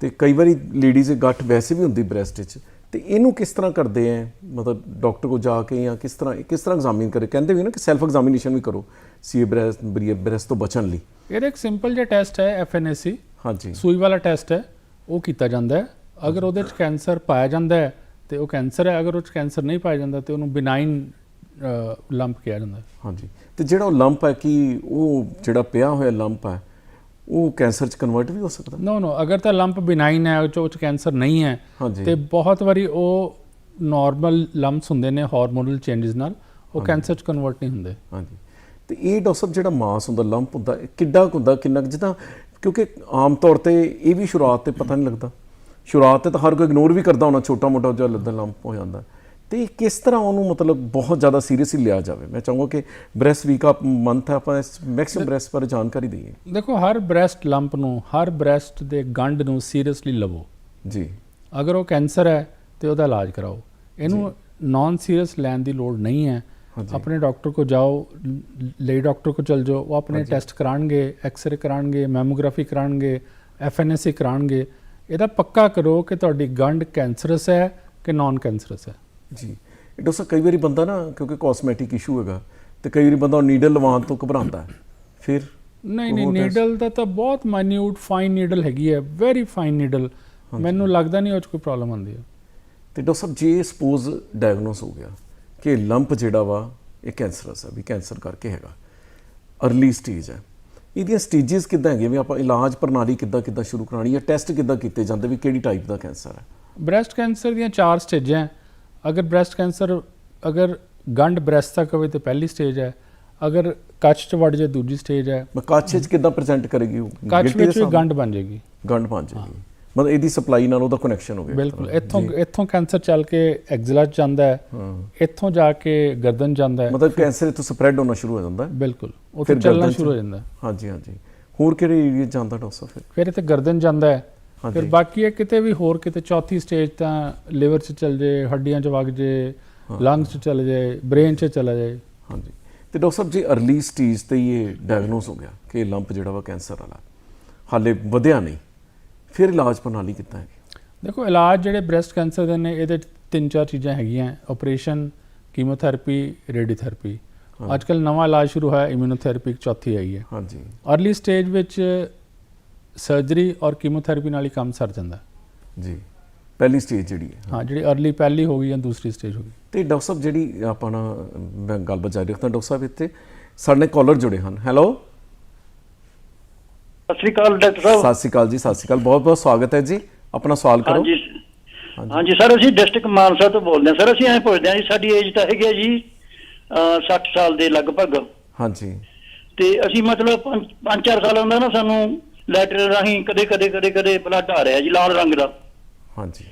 ਤੇ ਕਈ ਵਾਰੀ ਲੇਡੀਜ਼ ਦੇ ਗੱਠ ਵੈਸੇ ਵੀ ਹੁੰਦੀ ਬ੍ਰੈਸਟ ਵਿੱਚ ਤੇ ਇਹਨੂੰ ਕਿਸ ਤਰ੍ਹਾਂ ਕਰਦੇ ਐ? ਮਤਲਬ ਡਾਕਟਰ ਕੋਲ ਜਾ ਕੇ ਜਾਂ ਕਿਸ ਤਰ੍ਹਾਂ ਕਿਸ ਤਰ੍ਹਾਂ ਐਗਜ਼ਾਮਿਨ ਕਰੇ? ਕਹਿੰਦੇ ਵੀ ਨਾ ਕਿ ਸੈਲਫ ਐਗਜ਼ਾਮੀਨੇਸ਼ਨ ਵੀ ਕਰੋ ਸੀਏ ਬ੍ਰੈਸਟ ਬ੍ਰੈਸਟ ਤੋਂ ਬਚਣ ਲਈ। ਇਹਦਾ ਇੱਕ ਸਿੰਪਲ ਜਿਹਾ ਟੈਸਟ ਹੈ ਐਫਐਨਐਸਸੀ ਹਾਂਜੀ। ਸੂਈ ਵਾਲਾ ਟੈਸਟ ਹੈ ਉਹ ਕੀਤਾ ਜਾਂਦਾ ਹੈ। ਅਗਰ ਉਹਦੇ ਚ ਕੈਂਸਰ ਪਾਇਆ ਜਾਂਦਾ ਹੈ ਤੇ ਉਹ ਕੈਂਸਰ ਹੈ ਅਗਰ ਉਹ ਚ ਕੈਂਸਰ ਨਹੀਂ ਪਾਇਆ ਜਾਂਦਾ ਤੇ ਉਹਨੂੰ ਬਿਨਾਈਨ ਲੰਪ ਕਿਹਾ ਜਾਂਦਾ ਹਾਂਜੀ। ਤੇ ਜਿਹੜਾ ਉਹ ਲੰਪ ਹੈ ਕਿ ਉਹ ਜਿਹੜਾ ਪਿਆ ਹੋਇਆ ਲੰਪ ਹੈ ਉਹ ਕੈਂਸਰ ਚ ਕਨਵਰਟ ਵੀ ਹੋ ਸਕਦਾ? ਨੋ ਨੋ ਅਗਰ ਤਾਂ ਲੰਪ ਬਿਨਾਈਨ ਹੈ ਉਹ 'ਚ- ਕੈਂਸਰ ਨਹੀਂ ਹੈ ਤੇ ਬਹੁਤ ਵਾਰੀ ਉਹ ਨਾਰਮਲ ਲੰਪਸ ਹੁੰਦੇ ਨੇ ਹਾਰਮੋਨਲ ਚੇਂਜਸ ਨਾਲ ਉਹ ਕੈਂਸਰ ਚ ਕਨਵਰਟ ਨਹੀਂ ਹੁੰਦੇ। ਹਾਂਜੀ। ਤੇ ਇਹ ਡਾਕਟਰ ਸਾਹਿਬ ਜਿਹੜਾ ਮਾਸ ਹੁੰਦਾ ਲੰਪ ਹੁੰਦਾ ਕਿੱਡਾ ਹੁੰਦਾ ਕਿੰਨਾ ਕੁ ਜਿੱਦਾਂ ਕਿਉਂਕਿ ਆਮ ਤੌਰ ਤੇ ਇਹ ਵੀ ਸ਼ੁਰੂਆਤ ਤੇ ਪਤਾ ਨਹੀਂ ਲੱਗਦਾ। ਸ਼ੁਰੂਆਤ ਤੇ ਤਾਂ ਹਰ ਕੋਈ ਇਗਨੋਰ ਵੀ ਕਰਦਾ ਹੋਣਾ ਛੋਟਾ ਮੋਟਾ ਜਿਹਾ ਲੱਦਣ ਲੰਪ ਹੋ ਜਾਂਦਾ। ਤੇ ਕਿਸ ਤਰ੍ਹਾਂ ਉਹਨੂੰ ਮਤਲਬ ਬਹੁਤ ਜ਼ਿਆਦਾ ਸੀਰੀਅਸਲੀ ਲਿਆ ਜਾਵੇ? ਮੈਂ ਚਾਹੂੰਗਾ ਕਿ ਬ੍ਰੈਸਟ ਵੀਕ ਆ ਮੰਥ ਹੈ ਆਪਾਂ ਇਸ ਮੈਕਸਿਮਮ ਬ੍ਰੈਸਟ ਬਾਰੇ ਜਾਣਕਾਰੀ ਦਈਏ। ਦੇਖੋ ਹਰ ਬ੍ਰੈਸਟ ਲੰਪ ਨੂੰ ਹਰ ਬ੍ਰੈਸਟ ਦੇ ਗੰਢ ਨੂੰ ਸੀਰੀਅਸਲੀ ਲਵੋ। ਜੀ। ਅਗਰ ਉਹ ਕੈਂਸਰ ਹੈ ਤੇ ਉਹਦਾ ਇਲਾਜ ਕਰਾਓ। ਇਹਨੂੰ ਨਾਨ ਸੀਰੀਅਸ ਲੈਣ ਦੀ ਲੋੜ ਨਹੀਂ ਹੈ। ਆਪਣੇ ਡਾਕਟਰ ਕੋ ਜਾਓ ਲਈ ਡਾਕਟਰ ਕੋ ਚਲ ਜਾਓ। ਉਹ ਆਪਣੇ ਟੈਸਟ ਕਰਾਣਗੇ ਐਕਸ-ਰੇ ਕਰਾਣਗੇ ਮੈਮੋਗ੍ਰਾਫੀ ਕਰਾਣਗੇ ਐਫਐਨਐਸਸੀ ਕਰਾਣਗੇ। ਇਹਦਾ ਪੱਕਾ ਕਰੋ ਕਿ ਤੁਹਾਡੀ ਗੰਢ ਕੈਂਸਰਸ ਹੈ ਕਿ ਨਾਨ ਕੈਂਸਰਸ ਹੈ। ਜੀ। ਇਹ ਡਾਕਟਰ ਸਾਹਿਬ ਕਈ ਵਾਰੀ ਬੰਦਾ ਨਾ ਕਿਉਂਕਿ ਕਾਸਮੈਟਿਕ ਇਸ਼ੂ ਹੈਗਾ ਤੇ ਕਈ ਵਾਰੀ ਬੰਦਾ ਨੀਡਲ ਲਵਾਉਣ ਤੋਂ ਘਬਰਾਉਂਦਾ ਫਿਰ ਨਹੀਂ ਨਹੀਂ ਨੀਡਲ ਦਾ ਤਾਂ ਬਹੁਤ ਮਾਈਨਿਊਟ ਫਾਈਨ ਨੀਡਲ ਹੈਗੀ ਹੈ ਵੈਰੀ ਫਾਈਨ ਨੀਡਲ ਮੈਨੂੰ ਲੱਗਦਾ ਨਹੀਂ ਉਹ ਚ ਕੋਈ ਪ੍ਰੋਬਲਮ ਆਉਂਦੀ ਹੈ। ਤੇ ਡਾਕਟਰ ਸਾਹਿਬ ਜੇ ਸਪੋਜ਼ ਡਾਇਗਨੋਸ ਹੋ ਗਿਆ ਕਿ ਲੰਪ ਜਿਹੜਾ ਵਾ ਇਹ ਕੈਂਸਰਸ ਹੈ ਵੀ ਕੈਂਸਰ ਕਰਕੇ ਹੈਗਾ। ਅਰਲੀ ਸਟੇਜ ਹੈ। ਇਹਦੀਆਂ ਸਟੇजेस ਕਿੱਦਾਂ ਹੈਗੀਆਂ? ਵੀ ਆਪਾਂ ਇਲਾਜ ਪ੍ਰਣਾਲੀ ਕਿੱਦਾਂ ਕਿੱਦਾਂ ਸ਼ੁਰੂ ਕਰਾਣੀ ਹੈ? ਟੈਸਟ ਕਿੱਦਾਂ ਕੀਤੇ ਜਾਂਦੇ? ਵੀ ਕਿਹੜੀ ਟਾਈਪ ਦਾ ਕੈਂਸਰ ਹੈ? ਬ੍ਰੈਸਟ ਕੈਂਸਰ ਦੀਆਂ ਚਾਰ ਸਟੇਜਾਂ ਹੈ। ਅਗਰ ਬ੍ਰੈਸਟ ਕੈਂਸਰ ਅਗਰ ਗੰਢ ਬ੍ਰੈਸਟ ਤੱਕ ਹੋਵੇ ਤੇ ਪਹਿਲੀ ਸਟੇਜ ਹੈ। ਅਗਰ ਕੱਚ ਚ ਵੜ ਜਾਏ ਦੂਜੀ ਸਟੇਜ ਹੈ। ਕੱਚ ਵਿੱਚ ਕਿੱਦਾਂ ਪ੍ਰੈਜ਼ੈਂਟ ਕਰੇਗੀ ਉਹ? ਕੱਚ ਵਿੱਚ ਵੀ ਗੰਢ ਬਣ ਜਾਏਗੀ। ਗੰਢ ਬਣ ਜਾਏਗੀ। ਮਤਲਬ ਇਹਦੀ ਸਪਲਾਈ ਨਾਲ ਉਹਦਾ ਕਨੈਕਸ਼ਨ ਹੋ ਗਿਆ ਬਿਲਕੁਲ। ਇੱਥੋਂ ਇੱਥੋਂ ਕੈਂਸਰ ਚੱਲ ਕੇ ਐਗਜ਼ਲਾ ਚ ਜਾਂਦਾ ਹੈ ਹਾਂ। ਇੱਥੋਂ ਜਾ ਕੇ ਗਰਦਨ ਜਾਂਦਾ ਹੈ ਮਤਲਬ ਕੈਂਸਰ ਇੱਥੋਂ ਸਪਰੈਡ ਹੋਣਾ ਸ਼ੁਰੂ ਹੋ ਜਾਂਦਾ ਹੈ। ਬਿਲਕੁਲ। ਉੱਥੇ ਫਿਰ ਚੱਲਣਾ ਸ਼ੁਰੂ ਹੋ ਜਾਂਦਾ ਹੈ। ਹਾਂਜੀ ਹਾਂਜੀ। ਹੋਰ ਕਿਹੜੇ ਏਰੀਆ ਜਾਂਦਾ ਡਾਕਟਰ ਸਾਹਿਬ ਫਿਰ? ਫਿਰ ਇੱਥੇ ਗਰਦਨ ਜਾਂਦਾ ਹੈ। ਫਿਰ ਬਾਕੀ ਇਹ ਕਿਤੇ ਵੀ ਹੋਰ ਕਿਤੇ ਚੌਥੀ ਸਟੇਜ ਤਾਂ ਲਿਵਰ 'ਚ ਚੱਲ ਜੇ ਹੱਡੀਆਂ 'ਚ ਵਗ ਜੇ ਲੰਗਸ 'ਚ ਚਲੇ ਜਾਏ ਬ੍ਰੇਨ 'ਚ ਚਲਾ ਜਾਏ। ਹਾਂਜੀ। ਤੇ doctor Sahib ji early stage ਤੇ ਹੀ ਇਹ ਡਾਇਗਨੋਸ ਹੋ ਗਿਆ ਕਿ ਲੰਪ ਜਿਹੜਾ ਵਾ ਕੈਂਸਰ ਵਾਲਾ ਹਾਲੇ ਵਧਿਆ ਨਹੀਂ ਫਿਰ ਇਲਾਜ ਪ੍ਰਣਾਲੀ ਕਿੱਦਾਂ ਹੈ ਦੇਖੋ ਇਲਾਜ ਜਿਹੜੇ ਬ੍ਰੈਸਟ ਕੈਂਸਰ ਦੇ ਨੇ ਇਹਦੇ ਤਿੰਨ ਚਾਰ ਚੀਜ਼ਾਂ ਹੈਗੀਆਂ। ਆਪਰੇਸ਼ਨ ਕੀਮੋਥੈਰੇਪੀ ਰੇਡੀਓਥੈਰੇਪੀ ਅੱਜ ਕੱਲ ਨਵਾਂ ਇਲਾਜ ਸ਼ੁਰੂ ਹੋਇਆ ਇਮਿਊਨੋਥੈਰੇਪੀ ਚੌਥੀ ਆਈ ਹੈ। ਹਾਂਜੀ। ਅਰਲੀ ਸਟੇਜ ਵਿੱਚ ਸਰਜਰੀ ਔਰ ਕੀਮੋਥੈਰੇਪੀ ਨਾਲ ਹੀ ਕੰਮ ਸਰ ਜਾਂਦਾ। ਜੀ। ਪਹਿਲੀ ਸਟੇਜ ਜਿਹੜੀ ਹੈ। ਹਾਂ ਜਿਹੜੀ ਅਰਲੀ ਪਹਿਲੀ ਹੋ ਗਈ ਜਾਂ ਦੂਸਰੀ ਸਟੇਜ ਹੋ ਗਈ। ਤੇ ਡਾਕਟਰ ਸਾਹਿਬ ਜਿਹੜੀ ਆਪਾਂ ਨਾ ਮੈਂ ਗੱਲਬਾਤ ਜਾਰੀ ਰੱਖਦਾ ਡਾਕਟਰ ਸਾਹਿਬ ਇੱਥੇ ਸਾਡੇ ਕਾਲਰ ਜੁੜੇ ਹਨ। ਹੈਲੋ ਸਤਿ ਸ੍ਰੀ ਅਕਾਲ ਡਾਕਟਰ ਸਾਹਿਬ। ਸਤਿ ਸ਼੍ਰੀ ਅਕਾਲ ਜੀ ਸਤਿ ਸ਼੍ਰੀ ਅਕਾਲ। ਬਹੁਤ ਬਹੁਤ ਸਵਾਗਤ ਹੈ ਜੀ। ਆਪਣਾ ਸਵਾਲ ਕਰੋ। ਹਾਂਜੀ। ਹਾਂਜੀ। ਸਰ ਅਸੀਂ ਡਿਸਟ੍ਰਿਕਟ ਮਾਨਸਾ ਤੋਂ ਬੋਲਦੇ ਹਾਂ। ਸਰ ਅਸੀਂ ਐਂ ਪੁੱਛਦੇ ਹਾਂ ਜੀ ਸਾਡੀ ਏਜ ਤਾਂ ਹੈਗੀ ਹੈ ਜੀ ਅਹ 60 ਸਾਲ ਦੇ ਲਗਭਗ। ਹਾਂਜੀ। ਤੇ ਅਸੀਂ ਮਤਲਬ 5-4 ਸਾਲਾਂ ਦਾ ਨਾ ਸਾਨੂੰ ਲੈਟਰ ਰਾਹੀਂ ਕਦੇ ਕਦੇ ਕਦੇ ਕਦੇ ਬਲੱਡ ਆ ਰਿਹਾ ਜੀ ਲਾਲ ਰੰਗ ਦਾ। ਹਾਂਜੀ।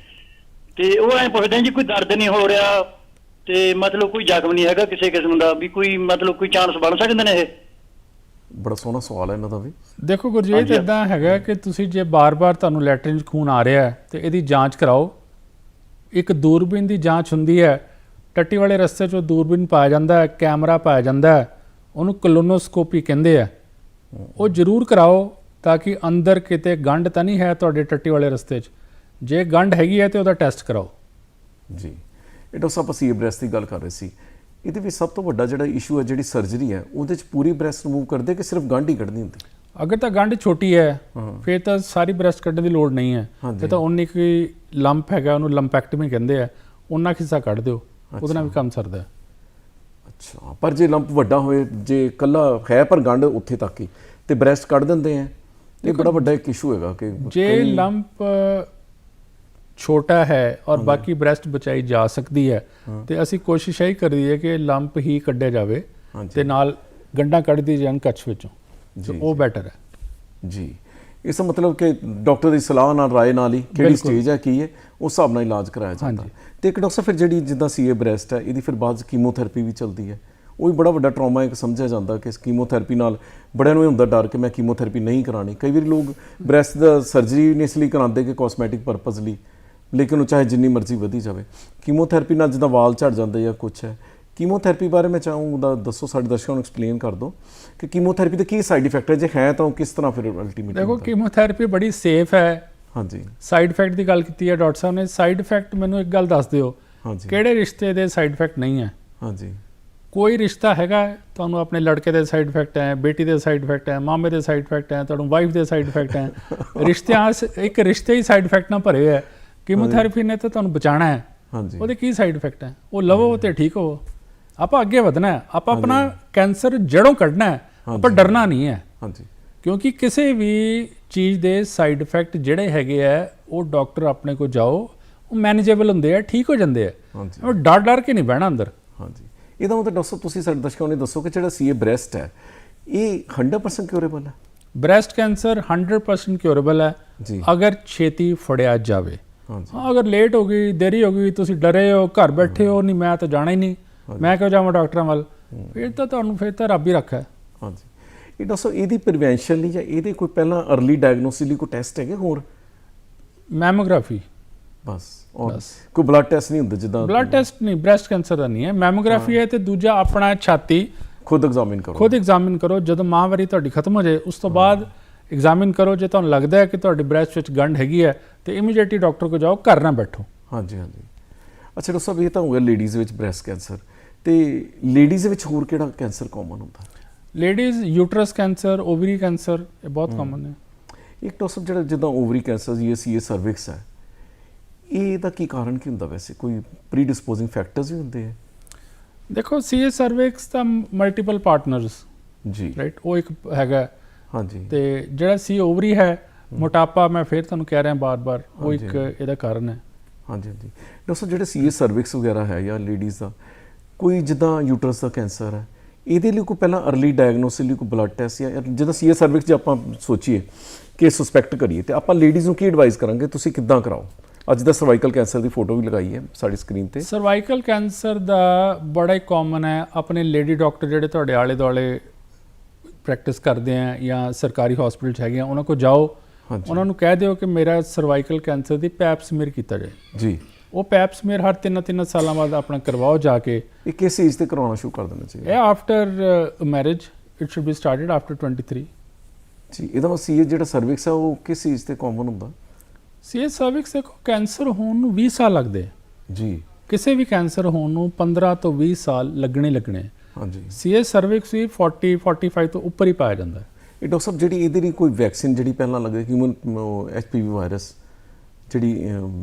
ਤੇ ਉਹ ਐਂ ਪੁੱਛਦੇ ਹਾਂ ਜੀ ਕੋਈ ਦਰਦ ਨਹੀਂ ਹੋ ਰਿਹਾ ਤੇ ਮਤਲਬ ਕੋਈ ਜ਼ਖਮ ਨਹੀਂ ਹੈਗਾ ਕਿਸੇ ਕਿਸਮ ਦਾ ਵੀ ਕੋਈ ਮਤਲਬ ਕੋਈ ਚਾਂਸ ਬਣ ਸਕਦੇ ਨੇ ਇਹ? ਬੜਾ ਸੋਹਣਾ ਸਵਾਲ ਹੈ ਇਹਨਾਂ ਦਾ ਵੀ। ਦੇਖੋ ਗੁਰਜੀਤ। ਇਦਾਂ ਹੈਗਾ ਕਿ ਤੁਸੀਂ ਜੇ ਬਾਰ-ਬਾਰ ਤੁਹਾਨੂੰ ਲੈਟਰਿਨ 'ਚ ਖੂਨ ਆ ਰਿਹਾ ਹੈ ਤੇ ਇਹਦੀ ਜਾਂਚ ਕਰਾਓ। ਇੱਕ ਦੂਰਬੀਨ ਦੀ ਜਾਂਚ ਹੁੰਦੀ ਹੈ ਟੱਟੀ ਵਾਲੇ ਰਸਤੇ 'ਚੋਂ ਦੂਰਬੀਨ ਪਾਇਆ ਜਾਂਦਾ ਹੈ ਕੈਮਰਾ ਪਾਇਆ ਜਾਂਦਾ ਹੈ ਉਹਨੂੰ ਕੋਲੋਨੋਸਕੋਪੀ ਕਹਿੰਦੇ ਆ। ਉਹ ਜ਼ਰੂਰ ਕਰਾਓ ਤਾਂ ਕਿ ਅੰਦਰ ਕਿਤੇ ਗੰਢ ਤਾਂ ਨਹੀਂ ਹੈ ਤੁਹਾਡੇ ਟੱਟੀ ਵਾਲੇ ਰਸਤੇ 'ਚ। ਜੇ ਗੰਢ ਹੈਗੀ ਹੈ ਤੇ ਉਹਦਾ ਟੈਸਟ ਕਰਾਓ। ਜੀ। ਇਹ ਡਾਕਟਰ ਸਾਹਿਬ ਆਪਾਂ ਸੀ ਬ੍ਰੈਸਟ ਦੀ ਗੱਲ ਕਰ ਰਹੇ ਸੀ। ਇਹਦੇ ਵਿੱਚ ਸਭ ਤੋਂ ਵੱਡਾ ਜਿਹੜਾ ਇਸ਼ੂ ਹੈ ਜਿਹੜੀ ਸਰਜਰੀ ਹੈ ਉਹਦੇ ਚ ਪੂਰੀ ਬ੍ਰੈਸਟ ਰਿਮੂਵ ਕਰਦੇ ਕਿ ਸਿਰਫ ਗੰਢ ਹੀ ਕੱਢਣੀ ਹੁੰਦੀ? ਅਗਰ ਤਾਂ ਗੰਢ ਛੋਟੀ ਹੈ ਫਿਰ ਤਾਂ ਸਾਰੀ ਬ੍ਰੈਸਟ ਕੱਢਣ ਦੀ ਲੋੜ ਨਹੀਂ ਹੈ। ਫਿਰ ਤਾਂ ਉਨੀ ਕੀ ਲੰਪ ਹੈਗਾ ਉਹਨੂੰ ਲੰਪੈਕਟਮੀ ਕਹਿੰਦੇ ਆ ਉਹਨਾਂ ਹਿੱਸਾ ਕੱਢ ਦਿਓ ਉਹਦੇ ਨਾਲ ਵੀ ਕੰਮ ਸਰਦਾ ਅੱਛਾ ਪਰ ਜੇ ਲੰਪ ਵੱਡਾ ਹੋਵੇ ਜੇ ਕੱਲਾ ਹੈ ਪਰ ਗੰਢ ਉੱਥੇ ਤੱਕ ਹੀ ਤੇ ਬ੍ਰੈਸਟ ਕੱਢ ਦਿੰਦੇ ਆ ਇਹ ਬੜਾ ਵੱਡਾ ਇੱਕ ਇਸ਼ੂ ਹੈਗਾ ਕਿ ਜੇ ਕਈ- ਲੰਪ ਛੋਟਾ ਹੈ ਔਰ ਬਾਕੀ ਬ੍ਰੈਸਟ ਬਚਾਈ ਜਾ ਸਕਦੀ ਹੈ। ਤੇ ਅਸੀਂ ਕੋਸ਼ਿਸ਼ ਇਹ ਕਰੀਏ ਕਿ ਲੰਪ ਹੀ ਕੱਢਿਆ ਜਾਵੇ। ਤੇ ਨਾਲ ਗੰਢਾਂ ਕੱਢ ਦੀ ਜਾਣ ਕੱਚ ਵਿੱਚੋਂ। ਜੀ, ਉਹ ਬੈਟਰ ਹੈ। ਜੀ। ਇਸ ਦਾ ਮਤਲਬ ਕਿ ਡਾਕਟਰ ਦੀ ਸਲਾਹ ਨਾਲ ਰਾਏ ਨਾਲ ਹੀ ਕਿਹੜੀ। ਸਟੇਜ ਹੈ ਕੀ ਹੈ ਉਸ ਹਿਸਾਬ ਨਾਲ ਇਲਾਜ ਕਰਾਇਆ ਜਾਂਦਾ। ਤੇ ਇੱਕ ਡਾਕਟਰ ਫਿਰ ਜਿਹੜੀ ਜਿੱਦਾਂ ਸੀਏ ਬ੍ਰੈਸਟ ਹੈ ਇਹਦੀ ਫਿਰ ਬਾਅਦ ਕੀਮੋਥੈਰੇਪੀ ਵੀ ਚੱਲਦੀ ਹੈ। ਉਹ ਵੀ ਬੜਾ ਵੱਡਾ ਟਰਾਮਾ ਇੱਕ ਸਮਝਿਆ ਜਾਂਦਾ ਕਿ ਇਸ ਕੀਮੋਥੈਰੇਪੀ ਨਾਲ ਬੜਿਆਂ ਨੂੰ ਇਹ ਹੁੰਦਾ ਡਰ ਕਿ ਮੈਂ ਕੀਮੋਥੈਰੇਪੀ ਨਹੀਂ ਕਰਾਣੀ। ਕਈ ਵਾਰੀ ਲੋਕ ਬ੍ਰੈਸਟ ਦਾ ਸਰਜਰੀ ਇਸ ਲਈ ਕਰਾਉਂਦੇ ਕਿ ਕਾਸਮੈਟਿਕ ਪਰਪਸ ਲਈ। ਲੇਕਿਨ ਉਹ ਚਾਹੇ ਜਿੰਨੀ ਮਰਜ਼ੀ ਵਧੀ ਜਾਵੇ। ਕੀਮੋਥੈਰੇਪੀ ਨਾਲ ਜਿੱਦਾਂ ਵਾਲ ਝੜ ਜਾਂਦੇ ਜਾਂ ਕੁਛ ਹੈ ਕੀਮੋਥੈਰੇਪੀ ਬਾਰੇ ਮੈਂ ਚਾਹੂੰਗਾ ਦੱਸੋ ਸਾਡੇ ਦਰਸ਼ਕਾਂ ਨੂੰ ਐਕਸਪਲੇਨ ਕਰ ਦਿਓ ਕਿ ਕੀਮੋਥੈਰੇਪੀ ਦੇ ਕੀ ਸਾਈਡ ਇਫੈਕਟ ਹੈ ਜੇ ਹੈ ਤਾਂ ਉਹ ਕਿਸ ਤਰ੍ਹਾਂ ਫਿਰ ਅਲਟੀਮੇਟਲੀ ਦੇਖੋ ਕੀਮੋਥੈਰੇਪੀ ਬੜੀ ਸੇਫ ਹੈ। ਹਾਂਜੀ। ਸਾਈਡ ਇਫੈਕਟ ਦੀ ਗੱਲ ਕੀਤੀ ਹੈ ਡਾਕਟਰ ਸਾਹਿਬ ਨੇ। ਸਾਈਡ ਇਫੈਕਟ ਮੈਨੂੰ ਇੱਕ ਗੱਲ ਦੱਸ ਦਿਓ ਹਾਂਜੀ। ਕਿਹੜੇ ਰਿਸ਼ਤੇ ਦੇ ਸਾਈਡ ਇਫੈਕਟ ਨਹੀਂ ਹੈ? ਹਾਂਜੀ। ਕੋਈ ਰਿਸ਼ਤਾ ਹੈਗਾ ਤੁਹਾਨੂੰ ਆਪਣੇ ਲੜਕੇ ਦੇ ਸਾਈਡ ਇਫੈਕਟ ਹੈ ਬੇਟੀ ਦੇ ਸਾਈਡ ਇਫੈਕਟ ਹੈ ਮਾਮੇ ਦੇ ਸਾਈਡ ਇਫੈਕਟ ਹੈ ਤੁਹਾਨੂੰ ਵਾਈਫ ਦੇ ਸਾਈਡ ਇਫੈਕਟ ਹੈ। *laughs* ਰਿਸ਼ਤਿਆਂ 'ਚ ਇੱਕ ਰਿਸ਼ਤੇ ਹੀ ਸਾਈਡ ਇਫੈਕਟ ਨਾਲ ਭਰੇ ਹੋਏ ਹੈ। ਕੀਮੋਥੈਰੇਪੀ ਨੇ ਤਾਂ ਤੁਹਾਨੂੰ ਬਚਾਉਣਾ ਹੈ। ਹਾਂਜੀ। ਉਹਦੇ ਕੀ ਸਾਈਡ ਇਫੈਕਟ ਹੈ? ਉਹ ਲਵੋ ਤੇ ਠੀਕ ਹੋ ਆਪਾਂ ਅੱਗੇ ਵਧਣਾ ਹੈ। ਆਪਾਂ ਆਪਣਾ ਕੈਂਸਰ ਜੜੋਂ ਕੱਢਣਾ ਹੈ। ਆਪਾਂ ਡਰਨਾ ਨਹੀਂ ਹੈ। ਹਾਂਜੀ। ਕਿਉਂਕਿ ਕਿਸੇ ਵੀ ਚੀਜ਼ ਦੇ ਸਾਈਡ ਇਫੈਕਟ ਜਿਹੜੇ ਹੈਗੇ ਆ ਉਹ ਡਾਕਟਰ ਆਪਣੇ ਕੋਲ ਜਾਓ ਉਹ ਮੈਨੇਜੇਬਲ ਹੁੰਦੇ ਆ ਠੀਕ ਹੋ ਜਾਂਦੇ ਆ ਹਾਂਜੀ। ਉਹ ਡਰ ਡਰ ਕੇ ਨਹੀਂ ਬਹਿਣਾ ਅੰਦਰ। ਹਾਂਜੀ। ਇਹਦਾ ਮਤਲਬ ਦੱਸੋ ਤੁਸੀਂ ਸਾਡੇ ਦਰਸ਼ਕਾਂ ਨੂੰ ਦੱਸੋ ਕਿ ਜਿਹੜਾ ਸੀਏ ਬ੍ਰੈਸਟ ਹੈ ਇਹ 100% ਕਿਉਰੇਬਲ ਹੈ? ਬ੍ਰੈਸਟ ਕੈਂਸਰ 100% ਕਿਉਰੇਬਲ ਹੈ। ਜੀ। ਅਗਰ ਛੇਤੀ ਫੜਿਆ ਜਾਵੇ। ਹਾਂ ਅਗਰ ਲੇਟ ਹੋ ਗਈ ਦੇਰੀ ਹੋ ਗਈ ਤੁਸੀਂ ਡਰੇ ਹੋ ਘਰ ਬੈਠੇ ਹੋ ਨਹੀਂ ਮੈਂ ਤਾਂ ਜਾਣਾ ਹੀ ਨਹੀਂ। ਮੈਂ ਕਿਉਂ ਜਾਵਾਂ ਡਾਕਟਰਾਂ ਵੱਲ? ਫਿਰ ਤਾਂ ਤੁਹਾਨੂੰ ਫਿਰ ਤਾਂ ਰੱਬ ਹੀ ਰੱਖਾ ਹਾਂਜੀ। ਇਹ ਦੱਸੋ ਇਹਦੀ ਪ੍ਰੀਵੈਂਸ਼ਨ ਲਈ ਜਾਂ ਇਹਦੇ ਕੋਈ ਪਹਿਲਾਂ अर्ਲੀ ਡਾਇਗਨੋਸਿਸ ਲਈ ਕੋਈ ਟੈਸਟ ਹੈਗੇ ਹੋਰ? ਮੈਮੋਗ੍ਰਾਫੀ ਬਸ ਔਰ ਕੋਈ ਬਲੱਡ ਟੈਸਟ ਨਹੀਂ ਹੁੰਦਾ ਜਿੱਦਾਂ ਬਲੱਡ ਟੈਸਟ ਨਹੀਂ ਬ੍ਰੈਸਟ ਕੈਂਸਰ ਦਾ ਨਹੀਂ ਹੈ। ਮੈਮੋਗ੍ਰਾਫੀ ਹੈ। ਤੇ ਦੂਜਾ ਆਪਣਾ ਛਾਤੀ। ਖੁਦ ਐਗਜ਼ਾਮਿਨ ਕਰੋ। ਖੁਦ ਐਗਜ਼ਾਮਿਨ ਕਰੋ ਜਦੋਂ ਮਾਹਵਾਰੀ ਤੁਹਾਡੀ ਖਤਮ ਹੋ ਜਾਏ ਉਸ ਤੋਂ ਬਾਅਦ ਐਗਜ਼ਾਮਿਨ ਕਰੋ ਜੇ ਤੁਹਾਨੂੰ ਲੱਗਦਾ ਹੈ ਕਿ ਤੁਹਾਡੀ ਬ੍ਰੈਸਟ ਵਿੱਚ ਗੰਢ ਹੈਗੀ ਹੈ ਤੇ ਇਮੀਡੀਏਟਲੀ ਡਾਕਟਰ ਕੋਲ ਜਾਓ ਘਰ ਨਾ ਬੈਠੋ। ਹਾਂਜੀ ਹਾਂਜੀ। ਅੱਛਾ ਡਾਕਟਰ ਸਾਹਿਬ ਇਹ ਤਾਂ ਹੋ ਗਿਆ ਲੇਡੀਜ਼ ਵਿੱਚ ਬ੍ਰੈਸਟ ਕੈਂਸਰ ਤੇ ਲੇਡੀਜ਼ ਵਿੱਚ ਹੋਰ ਕਿਹੜਾ ਕੈਂਸਰ ਕਾਮਨ ਹੁੰਦਾ? Ladies uterus cancer ovary cancer ਇਹ ਬਹੁਤ ਕਾਮਨ ਹੈ ਇੱਕ ਡਾਕਟਰ ਸਾਹਿਬ ਜਿਹੜਾ ਜਿੱਦਾਂ ਓਵਰੀ ਕੈਂਸਰ ਜੀ ਸੀਏ ਸਰਵਿਕਸ ਹੈ। ਇਹ ਦਾ ਕੀ ਕਾਰਨ ਕੀ ਹੁੰਦਾ ਵੈਸੇ? ਕੋਈ ਪ੍ਰੀਡਿਸਪੋਜ਼ਿੰਗ ਫੈਕਟਰਸ ਵੀ ਹੁੰਦੇ ਹੈ ਦੇਖੋ ਸੀਏ ਸਰਵਿਕਸ ਦਾ ਮਲਟੀਪਲ ਪਾਰਟਨਰਸ ਜੀ। ਰਾਈਟ ਉਹ ਇੱਕ ਹੈਗਾ। ਹਾਂਜੀ। ਤੇ ਜਿਹੜਾ ਸੀ ਓਵਰੀ ਹੈ ਮੋਟਾਪਾ ਮੈਂ ਫਿਰ ਤੁਹਾਨੂੰ ਕਹਿ ਰਿਹਾ ਬਾਰ-ਬਾਰ ਉਹ ਇੱਕ ਇਹਦਾ ਕਾਰਨ ਹੈ। ਹਾਂਜੀ ਹਾਂਜੀ। ਡਾਕਟਰ ਜਿਹੜੇ ਸੀਏ ਸਰਵਿਕਸ ਵਗੈਰਾ ਹੈ ਜਾਂ ਲੇਡੀਜ਼ ਦਾ ਕੋਈ ਜਿੱਦਾਂ ਯੂਟਰਸ ਦਾ ਕੈਂਸਰ ਹੈ ਇਹਦੇ ਲਈ ਕੋਈ ਪਹਿਲਾਂ अर्ਲੀ ਡਾਇਗਨੋਸਿਸ ਲਈ ਕੋਈ ਬਲੱਡ ਟੈਸਟ ਜਾਂ ਜਿੱਦਾਂ ਸੀਏ ਸਰਵਿਕਸ ਜੇ ਆਪਾਂ ਸੋਚੀਏ ਕਿ ਸਸਪੈਕਟ ਕਰੀਏ ਤੇ ਆਪਾਂ ਲੇਡੀਜ਼ ਨੂੰ ਕੀ ਐਡਵਾਈਸ ਕਰਾਂਗੇ? ਤੁਸੀਂ ਕਿੱਦਾਂ ਕਰਾਓ? ਅੱਜ ਦਾ ਸਰਵਾਈਕਲ ਕੈਂਸਰ ਦੀ ਫੋਟੋ ਵੀ ਲਗਾਈ ਹੈ ਸਾਡੀ ਸਕਰੀਨ ਤੇ। ਸਰਵਾਈਕਲ ਕੈਂਸਰ ਦਾ ਬੜਾ ਹੀ ਕਾਮਨ ਹੈ। ਆਪਣੇ ਲੇਡੀ ਡਾਕਟਰ ਜਿਹੜੇ ਤੁਹਾਡੇ ਆਲੇ ਦੁਆਲੇ ਪ੍ਰੈਕਟਿਸ ਕਰਦੇ ਆ ਜਾਂ ਸਰਕਾਰੀ ਹਸਪੀਟਲ ਚ ਹੈਗੇ ਆ ਉਹਨਾਂ ਕੋਲ ਜਾਓ ਉਹਨਾਂ ਨੂੰ ਕਹਿ ਦਿਓ ਕਿ ਮੇਰਾ ਸਰਵਾਈਕਲ ਕੈਂਸਰ ਦੀ ਪੈਪ ਸਮੀਅਰ ਕੀਤਾ ਜਾਏ। ਜੀ। ਉਹ ਪੈਪ ਸਮੀਅਰ ਹਰ 3-3 ਸਾਲਾਂ ਬਾਅਦ ਆਪਣਾ ਕਰਵਾਓ ਜਾ ਕੇ। ਇਹ ਕਿਸ ਏਜ ਤੇ ਕਰਾਉਣਾ ਸ਼ੁਰੂ ਕਰ ਦੇਣਾ ਚਾਹੀਦਾ? ਇਹ after marriage it should be started after 23 ਜੀ ਇਹਦਾ ਮਤਲਬ ਸੀਏ ਜਿਹੜਾ ਸਰਵਿਕਸ ਹੈ ਉਹ ਕਿਸ ਏਜ ਤੇ ਕਾਮਨ ਹੁੰਦਾ? ਸੀ ਸਰਵਿਕਸ ਦੇਖੋ ਕੈਂਸਰ ਹੋਣ ਨੂੰ 20 ਸਾਲ ਲੱਗਦੇ। ਜੀ। ਕਿਸੇ ਵੀ ਕੈਂਸਰ ਹੋਣ ਨੂੰ 15 ਤੋਂ 20 ਸਾਲ ਲੱਗਣੇ ਲੱਗਣੇ ਹਾਂਜੀ। ਸੀਏ ਸਰਵਿਕਸ ਵੀ 40 45 ਤੋਂ ਉੱਪਰ ਹੀ ਪਾਇਆ ਜਾਂਦਾ ਹੈ। ਇਹ ਡਾਕਟਰ ਸਾਹਿਬ ਜਿਹੜੀ ਇਹਦੇ ਲਈ ਕੋਈ ਵੈਕਸੀਨ ਜਿਹੜੀ ਪਹਿਲਾਂ ਲੱਗਦੀ ਹਿਊਮਨ ਐਚਪੀਵੀ ਵਾਇਰਸ ਜਿਹੜੀ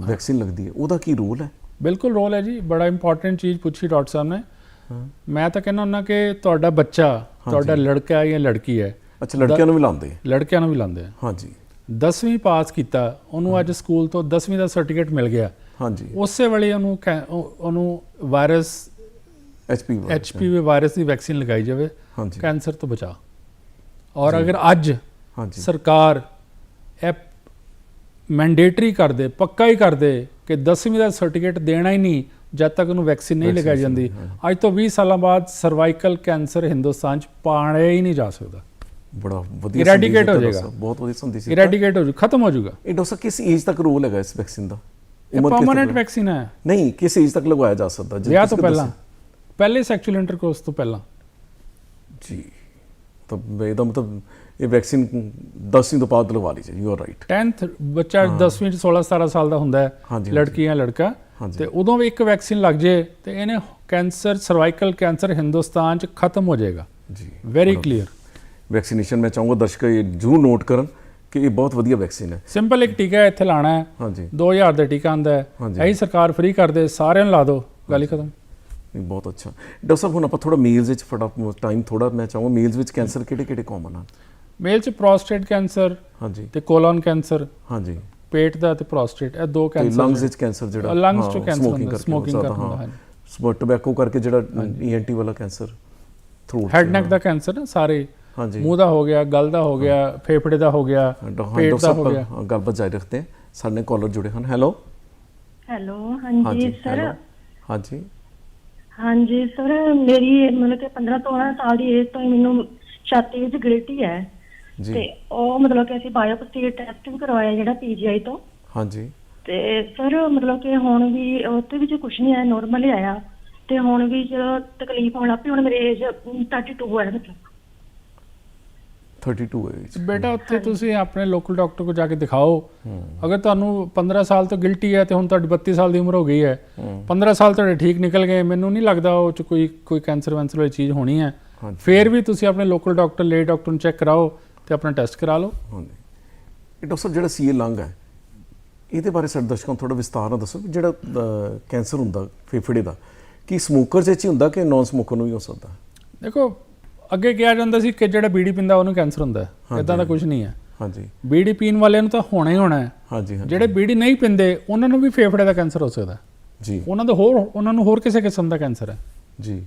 ਵੈਕਸੀਨ ਲੱਗਦੀ ਹੈ ਉਹਦਾ ਕੀ ਰੋਲ ਹੈ? ਬਿਲਕੁਲ ਰੋਲ ਹੈ ਜੀ ਬੜਾ ਇੰਪੋਰਟੈਂਟ ਚੀਜ਼ ਪੁੱਛੀ ਡਾਕਟਰ ਸਾਹਿਬ ਨੇ। ਮੈਂ ਤਾਂ ਕਹਿੰਦਾ ਹੁੰਦਾ ਕਿ ਤੁਹਾਡਾ ਬੱਚਾ ਤੁਹਾਡਾ ਲੜਕਾ ਹੈ ਜਾਂ ਲੜਕੀ ਹੈ। ਅੱਛਾ ਲੜਕਿਆਂ ਨੂੰ ਵੀ ਲਾਉਂਦੇ ਆ ਲੜਕਿਆਂ ਨੂੰ ਵੀ ਲਾਉਂਦੇ ਆ ਹਾਂਜੀ। 10ਵੀਂ ਪਾਸ ਕੀਤਾ ਉਹਨੂੰ ਅੱਜ ਸਕੂਲ ਤੋਂ 10ਵੀਂ ਦਾ ਸਰਟੀਫਿਕੇਟ ਮਿਲ ਗਿਆ। ਹਾਂਜੀ। ਉਸੇ ਵੇਲੇ ਉਹਨੂੰ ਉਹਨੂੰ ਵਾਇਰਸ ਐਚਪੀਵੀ ਐਚਪੀਵੀ ਵਾਇਰਸ ਦੀ ਵੈਕਸੀਨ ਲਗਾਈ ਜਾਵੇ ਕੈਂਸਰ ਤੋਂ ਬਚਾ ਔਰ ਅਗਰ ਅੱਜ ਹਾਂਜੀ। ਸਰਕਾਰ ਇਹ ਮੈਂਡੇਟਰੀ ਕਰ ਦੇ ਪੱਕਾ ਹੀ ਕਰ ਦੇ ਕਿ 10ਵੀਂ ਦਾ ਸਰਟੀਫਿਕੇਟ ਦੇਣਾ ਹੀ ਨਹੀਂ ਜਦ ਤੱਕ ਉਹਨੂੰ ਵੈਕਸੀਨ ਨਹੀਂ ਲਗਾਈ ਜਾਂਦੀ। ਅੱਜ ਤੋਂ 20 ਸਾਲਾਂ ਬਾਅਦ ਸਰਵਾਈਕਲ ਕੈਂਸਰ ਹਿੰਦੁਸਤਾਨ 'ਚ ਪਾੜਿਆ ਹੀ ਨਹੀਂ ਜਾ ਸਕਦਾ। ਬੜਾ ਵਧੀਆ ਸੰਦੇਸ਼ ਹੋ ਜਾਏਗਾ। ਬਹੁਤ ਵਧੀਆ ਸੰਦੇਸ਼ ਦਿੱਤਾ। ਇਰੈਡੀਕੇਟ ਹੋ ਜੂ ਖਤਮ ਹੋ ਜਾਊਗਾ। ਇਹ ਸਾਹਿਬ ਕਿਸ ਏਜ ਤੱਕ ਰੋਲ ਹੈਗਾ ਇਸ ਵੈਕਸੀਨ ਦਾ? ਪਰਮਾਨੈਂਟ ਹੈ? ਵੈਕਸੀਨ ਹੈ। ਨਹੀਂ ਕਿਸ ਏਜ ਤੱਕ ਲਗਵਾਇਆ ਜਾ ਸਕਦਾ? ਵਿਆਹ ਤੋਂ। ਪਹਿਲਾਂ। ਪਹਿਲੇ ਸੈਕਸ਼ੂਅਲ ਇੰਟਰਕੋਰਸ ਤੋਂ ਪਹਿਲਾਂ। ਜੀ। ਤਾਂ ਇਹਦਾ ਮਤਲਬ ਇਹ ਵੈਕਸੀਨ 10ਵੀਂ ਤੋਂ ਬਾਅਦ ਲਗਵਾ ਲਈ ਜਾਏ ਯੂ ਆਰ ਰਾਈਟ 10th ਬੱਚਾ 10ਵੀਂ ਚ 16 17 ਸਾਲ ਦਾ ਹੁੰਦਾ ਹੈ ਹਾਂਜੀ। ਲੜਕੀ ਜਾਂ। ਤੇ ਉਦੋਂ ਵੀ ਇੱਕ ਵੈਕਸੀਨ ਲੱਗ ਜੇ ਤੇ ਇਹਨੇ ਕੈਂਸਰ ਸਰਵਾਈਕਲ ਕੈਂਸਰ ਹਿੰਦੁਸਤਾਨ ਚ ਖਤਮ ਹੋ ਜਾਏਗਾ। ਜੀ ਵੈਰੀ ਕਲੀਅਰ ਵੈਕਸੀਨੇਸ਼ਨ ਮੈਂ ਚਾਹੂੰਗਾ ਦਰਸ਼ਕ ਇਹ ਜ਼ਰੂਰ ਨੋਟ ਕਰਨ ਕਿ ਇਹ ਬਹੁਤ ਵਧੀਆ ਵੈਕਸੀਨ ਹੈ। ਸਿੰਪਲ ਇੱਕ ਟੀਕਾ ਇੱਥੇ ਲਾਣਾ ਹੈ। ਹਾਂਜੀ। 2000 ਦਾ ਟੀਕਾ ਆਂਦਾ ਹੈ। ਇਹੀ ਸਰਕਾਰ ਫ੍ਰੀ ਕਰ ਦੇ ਸਾਰਿਆਂ ਨੂੰ ਲਾ ਦਿਓ। ਗੱਲ ਹੀ ਖਤਮ। ਨਹੀਂ, ਬਹੁਤ ਅੱਛਾ। ਡਾਕਟਰ ਸਾਹਿਬ ਹੁਣ ਆਪਾਂ ਥੋੜਾ ਮੇਲਸ ਵਿੱਚ ਫਟਾ ਟਾਈਮ ਥੋੜਾ ਮੈਂ ਚਾਹੂੰਗਾ ਮੇਲਸ ਵਿੱਚ ਕੈਂਸਰ ਕਿਹੜੇ ਕਿਹੜੇ ਕਾਮਨ ਹਨ ਮੇਲ ਚ ਪ੍ਰੋਸਟੇਟ ਕੈਂਸਰ ਹਾਂਜੀ। ਤੇ ਕੋਲੋਨ ਕੈਂਸਰ ਹਾਂਜੀ। ਪੇਟ ਦਾ ਤੇ ਪ੍ਰੋਸਟੇਟ ਇਹ ਦੋ ਤੇ ਕੈਂਸਰ ਲੰਗਸ ਵਿੱਚ ਕੈਂਸਰ ਜਿਹੜਾ ਲੰਗਸ ਚ ਕੈਂਸਰ ਹੁੰਦਾ ਕਰਕੇ ਸਮੋਕਿੰਗ ਹੁੰਦਾ ਹਾਂ। ਸਮੋਕ ਟobacco ਕਰਕੇ ਜਿਹੜਾ ਈਐਨਟੀ ਵਾਲਾ ਕੈਂਸਰ ਥਰੋਟ ਹੈਡ ਨੈਕ ਦਾ ਕੈਂਸਰ ਨਾ ਸਾਰੇ। ਹਾਂਜੀ। ਮੂੰਹ ਦਾ ਹੋ ਗਿਆ ਗਲ ਦਾ ਹੋ ਗਿਆ ਫੇਫੜੇ ਦਾ ਹੋ ਗਿਆ ਪੇਟ ਦਾ ਹੋ ਗਿਆ। ਗੱਲਬਾਤ ਜਾਰੀ ਰੱਖਦੇ ਸਾਡੇ ਕਾਲਰ ਜੁੜੇ ਹਨ। ਹੈਲੋ ਹੈਲੋ ਹਾਂਜੀ ਸਰ ਹਾਂਜੀ। ਹਾਂਜੀ ਸਰ ਮੇਰੀ ਮਤਲਬ ਕਿ 15 ਤੋਂ 16 ਸਾਲ ਦੀ ਏਜ ਤੋਂ ਹੀ ਮੈਨੂੰ ਛਾਤੀ ਵਿੱਚ ਗ੍ਰਿਟੀ ਹੈ। ਜੀ। ਤੇ ਉਹ ਮਤਲਬ ਕਿ ਅਸੀਂ ਬਾਇਓਪਸੀ ਟੈਸਟਿੰਗ ਕਰਵਾਇਆ ਜਿਹੜਾ ਪੀਜੀਆਈ ਤੋਂ। ਹਾਂਜੀ। ਤੇ ਸਰ ਮਤਲਬ ਕਿ ਹੁਣ ਵੀ ਉੱਥੇ ਵਿੱਚ ਕੁਝ ਨਹੀਂ ਆਇਆ ਨਾਰਮਲ ਹੀ ਆਇਆ। ਤੇ ਹੁਣ ਵੀ ਜਦੋਂ ਤਕਲੀਫ ਹੋਣ ਲੱਗ ਪਈ ਹੁਣ ਮੇਰੀ ਏਜ 32 ਹੈ ਮਤਲਬ। 32 age ਬੇਟਾ ਉੱਥੇ ਤੁਸੀਂ ਆਪਣੇ ਲੋਕਲ ਡਾਕਟਰ ਕੋਲ ਜਾ ਕੇ ਦਿਖਾਓ। ਅਗਰ ਤੁਹਾਨੂੰ 15 ਸਾਲ ਤੋਂ ਗਿਲਟੀ ਹੈ ਤੇ ਹੁਣ ਤੁਹਾਡੀ 32 ਸਾਲ ਦੀ ਉਮਰ ਹੋ ਗਈ ਹੈ 15 ਸਾਲ ਤੁਹਾਡੇ ਠੀਕ ਨਿਕਲ ਗਏ ਮੈਨੂੰ ਨਹੀਂ ਲੱਗਦਾ ਉਹ ਚ ਕੋਈ ਕੋਈ ਕੈਂਸਰ ਵੈਂਸਰ ਵਾਲੀ ਚੀਜ਼ ਹੋਣੀ ਹੈ। ਫੇਰ ਵੀ ਤੁਸੀਂ ਆਪਣੇ ਲੋਕਲ ਡਾਕਟਰ ਲੇ ਡਾਕਟਰ ਨੂੰ ਚੈੱਕ ਕਰਾਓ ਤੇ ਆਪਣਾ ਟੈਸਟ ਕਰਾ ਲਓ। ਹਾਂਜੀ। ਇਹ ਡਾਕਟਰ ਜਿਹੜਾ ਸੀਏ ਲੰਗ ਹੈ ਇਹਦੇ ਬਾਰੇ ਸਾਡੇ ਦਰਸ਼ਕਾਂ ਨੂੰ ਥੋੜਾ ਵਿਸਤਾਰ ਨਾਲ ਦੱਸੋ ਜਿਹੜਾ ਕੈਂਸਰ ਹੁੰਦਾ ਫੇਫੜੇ ਦਾ ਕੀ ਸਮੋਕਰ 'ਚ ਹੀ ਹੁੰਦਾ ਕਿ ਨਾਨ ਸਮੋਕਰ ਨੂੰ ਵੀ ਹੋ ਸਕਦਾ? ਦੇਖੋ ਅੱਗੇ ਕਿਹਾ ਜਾਂਦਾ ਸੀ ਕਿ ਜਿਹੜਾ ਬੀੜੀ ਪੀਂਦਾ ਉਹਨੂੰ ਕੈਂਸਰ ਹੁੰਦਾ ਹੈ। ਇਦਾਂ ਦਾ ਕੁਝ ਨਹੀਂ ਹੈ। ਹਾਂਜੀ। ਬੀੜੀ ਪੀਣ ਵਾਲਿਆਂ ਨੂੰ ਤਾਂ ਹੋਣਾ ਹੀ ਹੋਣਾ ਹੈ। ਹਾਂਜੀ ਹਾਂਜੀ। ਜਿਹੜੇ ਬੀੜੀ ਨਹੀਂ ਪੀਂਦੇ ਉਹਨਾਂ ਨੂੰ ਵੀ ਫੇਫੜੇ ਦਾ ਕੈਂਸਰ ਹੋ ਸਕਦਾ। ਜੀ। ਉਹਨਾਂ ਦਾ ਹੋਰ ਉਹਨਾਂ ਨੂੰ ਹੋਰ ਕਿਸੇ ਕਿਸਮ ਦਾ ਕੈਂਸਰ ਹੈ। ਜੀ।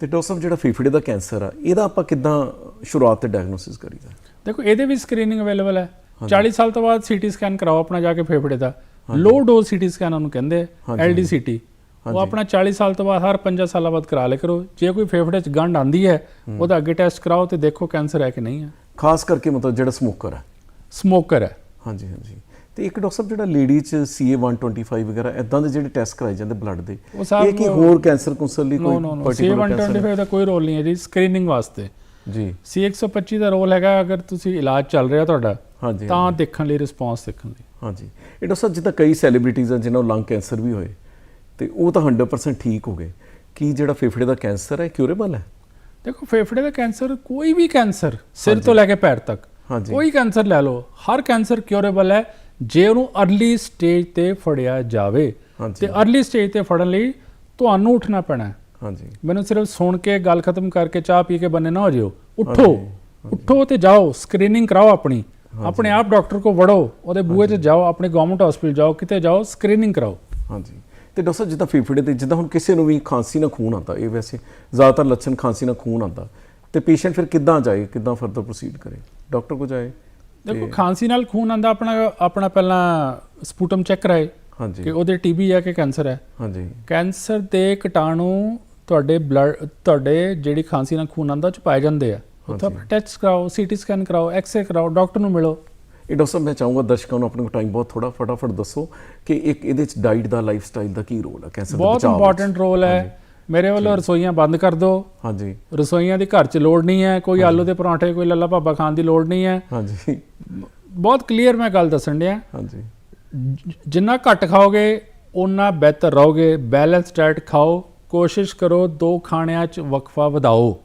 ਤੇ ਡਾਕਟਰ ਸਾਹਿਬ ਜਿਹੜਾ ਫੇਫੜੇ ਦਾ ਕੈਂਸਰ ਆ ਇਹਦਾ ਆਪਾਂ ਕਿੱਦਾਂ ਸ਼ੁਰੂਆਤ ਤੇ ਡਾਇਗਨੋਸਿਸ ਕਰੀਦਾ? ਦੇਖੋ ਇਹਦੇ ਵੀ ਸਕਰੀਨਿੰਗ ਅਵੇਲੇਬਲ ਹੈ। 40 ਸਾਲ ਤੋਂ ਬਾਅਦ ਸੀਟੀ ਸਕੈਨ ਕਰਾਓ ਆਪਣਾ ਜਾ ਕੇ ਫੇਫੜੇ ਦਾ। ਲੋ ਡੋਜ਼ ਸੀਟੀ ਸਕੈਨ ਉਹਨੂੰ ਕਹਿੰਦੇ। ਐਲਡੀਸੀਟੀ ਉਹ ਆਪਣਾ 40 ਸਾਲ ਤੋਂ ਬਾਅਦ ਹਰ 5 ਸਾਲਾਂ ਬਾਅਦ ਕਰਾ ਲਿਆ ਕਰੋ। ਜੇ ਕੋਈ ਫੇਫੜੇ 'ਚ ਗੰਢ ਆਂਦੀ ਹੈ ਉਹਦਾ ਅੱਗੇ ਟੈਸਟ ਕਰਾਓ ਤੇ ਦੇਖੋ ਕੈਂਸਰ ਹੈ ਕਿ ਨਹੀਂ ਹੈ। ਖਾਸ ਕਰਕੇ ਮਤਲਬ ਜਿਹੜਾ ਸਮੋਕਰ ਹੈ। ਸਮੋਕਰ ਹੈ। ਹਾਂਜੀ ਹਾਂਜੀ। ਤੇ ਇੱਕ ਡਾਕਟਰ ਸਾਹਿਬ ਜਿਹੜਾ ਲੇਡੀ ਚ CA 125 ਵਗੈਰਾ ਇਦਾਂ ਦੇ ਜਿਹੜੇ ਟੈਸਟ ਕਰਾਏ ਜਾਂਦੇ ਬਲੱਡ ਦੇ ਇਹ ਕੀ ਹੋਰ ਕੈਂਸਰ ਕੁੰਸਰ ਲਈ ਕੋਈ cancer C125 ਦਾ ਕੋਈ ਰੋਲ ਨਹੀਂ ਹੈ ਜੀ ਸਕਰੀਨਿੰਗ ਵਾਸਤੇ। ਜੀ। C125 ਦਾ ਰੋਲ ਹੈਗਾ ਅਗਰ ਤੁਸੀਂ ਇਲਾਜ ਚੱਲ ਰਿਹਾ ਤੁਹਾਡਾ ਹਾਂਜੀ ਤਾਂ ਦੇਖਣ ਲਈ ਰਿਸਪੌਂਸ ਦੇਖਣ ਲਈ। ਹਾਂਜੀ। ਇਹ ਡਾਕਟਰ ਸਾਹਿਬ ਜਿੱਦਾਂ ਕਈ ਸੈਲੀਬ੍ਰਿਟੀਜ਼ ਆ ਜਿਨ੍ਹਾਂ ਨੂੰ ਲੰਗ ਕੈਂਸਰ ਵੀ ਹੋਏ ਤੇ ਉਹ ਤਾਂ 100% ਠੀਕ ਹੋ ਗਏ। ਕੀ ਜਿਹੜਾ ਫੇਫੜੇ ਦਾ ਕੈਂਸਰ ਹੈ ਕਿਉਰੇਬਲ ਹੈ? ਦੇਖੋ ਫੇਫੜੇ ਦਾ ਕੈਂਸਰ ਕੋਈ ਵੀ ਕੈਂਸਰ ਸਿਰ ਤੋਂ ਲੈ ਕੇ ਪੈਰ ਤੱਕ ਹਾਂਜੀ। ਕੋਈ ਕੈਂਸਰ ਲੈ ਲਓ ਹਰ ਕੈਂਸਰ ਕਿਉਰੇਬਲ ਹੈ ਜੇ ਉਹਨੂੰ ਅਰਲੀ ਸਟੇਜ ਤੇ ਫੜਿਆ ਜਾਵੇ। ਤੇ ਅਰਲੀ ਸਟੇਜ ਤੇ ਫੜਨ ਲਈ ਤੁਹਾਨੂੰ ਉੱਠਣਾ ਪੈਣਾ ਹੈ। ਹਾਂਜੀ। ਮੈਨੂੰ ਸਿਰਫ ਸੁਣ ਕੇ ਗੱਲ ਖਤਮ ਕਰਕੇ ਚਾਹ ਪੀ ਕੇ ਬੰਨੇ ਨਾ ਹੋ ਜਿਓ। ਉੱਠੋ ਉੱਠੋ ਤੇ ਜਾਓ ਸਕਰੀਨਿੰਗ ਕਰਾਓ ਆਪਣੀ। ਆਪਣੇ ਆਪ ਡਾਕਟਰ ਕੋ ਵੜੋ ਉਹਦੇ ਬੂਹੇ 'ਚ ਜਾਓ ਆਪਣੇ ਗਵਰਨਮੈਂਟ ਹਸਪੀਟਲ ਜਾਓ ਕਿਤੇ ਜਾਓ ਸਕਰੀਨਿੰਗ ਕਰਾਓ। ਹਾਂਜੀ। ਤੇ ਡਾਕਟਰ ਸਾਹਿਬ ਜਿੱਦਾਂ ਫੇਫੜੇ ਤੇ ਜਿੱਦਾਂ ਹੁਣ ਕਿਸੇ ਨੂੰ ਵੀ ਖਾਂਸੀ ਨਾਲ ਖੂਨ ਆਉਂਦਾ ਇਹ ਵੈਸੇ ਜ਼ਿਆਦਾਤਰ ਲੱਛਣ ਖਾਂਸੀ ਨਾਲ ਖੂਨ ਆਉਂਦਾ। ਤੇ ਪੇਸ਼ੈਂਟ ਫਿਰ ਕਿੱਦਾਂ ਜਾਏ ਕਿੱਦਾਂ ਫਰਦਰ ਪ੍ਰੋਸੀਡ ਕਰੇ? ਡਾਕਟਰ ਕੋ ਜਾਏ ਦੇਖੋ ਖਾਂਸੀ ਨਾਲ ਖੂਨ ਆਂਦਾ ਆਪਣਾ ਆਪਣਾ ਪਹਿਲਾਂ ਸਪੂਟਮ ਚੈੱਕ ਕਰਾਏ ਕਿ ਹਾਂਜੀ ਉਹਦੇ ਟੀਬੀ ਹੈ ਕਿ ਕੈਂਸਰ ਹੈ। ਹਾਂਜੀ। ਕੈਂਸਰ ਦੇ ਕੀਟਾਣੂ ਤੁਹਾਡੇ ਬਲੱਡ ਤੁਹਾਡੇ ਜਿਹੜੀ ਖਾਂਸੀ ਨਾਲ ਖੂਨ ਆਂਦਾ ਚ ਪਾਏ ਜਾਂਦੇ ਆ। ਉੱਥੇ। ਟੈਸਟ ਕਰਾਓ ਸੀਟੀ ਸਕੈਨ ਕਰਾਓ ਐਕਸਰੇ ਕਰਾਓ ਡਾਕਟਰ ਨੂੰ ਮਿਲੋ। ਇਹ ਡਾਕਟਰ ਸਾਹਿਬ ਮੈਂ ਚਾਹੂੰਗਾ ਦਰਸ਼ਕਾਂ ਨੂੰ ਆਪਣੇ ਕੋਲ ਟਾਈਮ ਬਹੁਤ ਥੋੜਾ ਫਟਾਫਟ ਦੱਸੋ ਕਿ ਇੱਕ ਇਹਦੇ ਚ ਡਾਈਟ ਦਾ ਲਾਈਫ ਸਟਾਈਲ ਦਾ ਕੀ ਰੋਲ ਹੈ ਕੈਂਸਰ ਦੇ ਬਹੁਤ ਬਚਾਅ? ਇੰਪੋਰਟੈਂਟ ਰੋਲ ਹੈ। ਮੇਰੇ ਵੱਲੋਂ ਰਸੋਈਆਂ ਬੰਦ ਕਰ ਦਿਓ। ਹਾਂਜੀ। ਰਸੋਈਆਂ ਦੀ ਘਰ 'ਚ ਲੋੜ ਨਹੀਂ ਹੈ। ਕੋਈ ਆਲੂ ਦੇ ਪਰੌਂਠੇ ਕੋਈ ਲੱਲਾ ਭਾਬਾ ਖਾਣ ਦੀ ਲੋੜ ਨਹੀਂ ਹੈ। ਹਾਂਜੀ। ਬਹੁਤ ਕਲੀਅਰ ਮੈਂ ਗੱਲ ਦੱਸਣ ਡਿਆ। ਹਾਂਜੀ। ਜਿੰਨਾ ਘੱਟ ਖਾਓਗੇ ਉਨਾ ਬਿਹਤਰ ਰਹੋਗੇ। ਬੈਲੈਂਸ ਡਾਈਟ ਖਾਓ। ਕੋਸ਼ਿਸ਼ ਕਰੋ ਦੋ ਖਾਣਿਆਂ 'ਚ ਵਕਫਾ ਵਧਾਓ।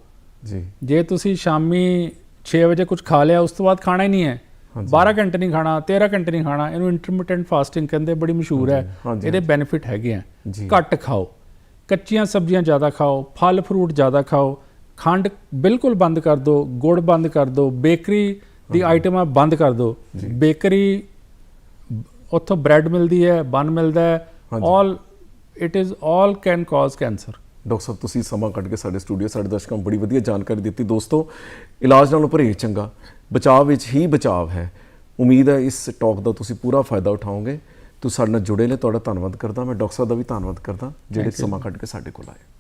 ਜੀ। ਜੇ ਤੁਸੀਂ ਸ਼ਾਮੀ 6 ਵਜੇ ਕੁਝ ਖਾ ਲਿਆ ਉਸ ਤੋਂ ਬਾਅਦ ਖਾਣਾ ਹੀ ਨਹੀਂ ਹੈ। 12 ਘੰਟੇ ਨਹੀਂ ਖਾਣਾ 13 ਘੰਟੇ ਨਹੀਂ ਖਾਣਾ ਇਹਨੂੰ ਇੰਟਰਮਿਟੈਂਟ ਫਾਸਟਿੰਗ ਕਹਿੰਦੇ ਬੜੀ ਮਸ਼ਹੂਰ ਹੈ। ਇਹਦੇ ਬੈਨੀਫਿਟ ਹੈਗੇ ਆ। ਘੱਟ ਖਾਓ। ਕੱਚੀਆਂ ਸਬਜ਼ੀਆਂ ਜ਼ਿਆਦਾ ਖਾਓ ਫਲ ਫਰੂਟ ਜ਼ਿਆਦਾ ਖਾਓ ਖੰਡ ਬਿਲਕੁਲ ਬੰਦ ਕਰ ਦਿਓ ਗੁੜ ਬੰਦ ਕਰ ਦਿਓ ਬੇਕਰੀ ਦੀ ਆਈਟਮਾਂ ਬੰਦ ਕਰ ਦਿਓ ਬੇਕਰੀ ਉੱਥੋਂ ਬ੍ਰੈਡ ਮਿਲਦੀ ਹੈ ਬਨ ਮਿਲਦਾ ਹੈ। All it is all can cause cancer doctor ਸਾਹਿਬ ਤੁਸੀਂ ਸਮਾਂ ਕੱਢ ਕੇ ਸਾਡੇ ਸਟੂਡੀਓ ਸਾਡੇ ਦਰਸ਼ਕਾਂ ਨੂੰ ਬੜੀ ਵਧੀਆ ਜਾਣਕਾਰੀ ਦਿੱਤੀ। ਦੋਸਤੋ ਇਲਾਜ ਨਾਲੋਂ ਪਰਹੇਜ਼ ਚੰਗਾ। ਬਚਾਅ ਵਿੱਚ ਹੀ ਬਚਾਅ ਹੈ। ਉਮੀਦ ਹੈ ਇਸ ਟਾਕ ਦਾ ਤੁਸੀਂ ਪੂਰਾ ਫਾਇਦਾ ਉਠਾਓਗੇ। ਤੁਸੀਂ ਸਾਡੇ ਨਾਲ ਜੁੜੇ ਨੇ ਤੁਹਾਡਾ ਧੰਨਵਾਦ ਕਰਦਾ। ਮੈਂ ਡਾਕਟਰ ਸਾਹਿਬ ਦਾ ਵੀ ਧੰਨਵਾਦ ਕਰਦਾ ਜਿਹੜੇ ਸਮਾਂ ਕੱਢ ਕੇ ਸਾਡੇ ਕੋਲ ਆਏ।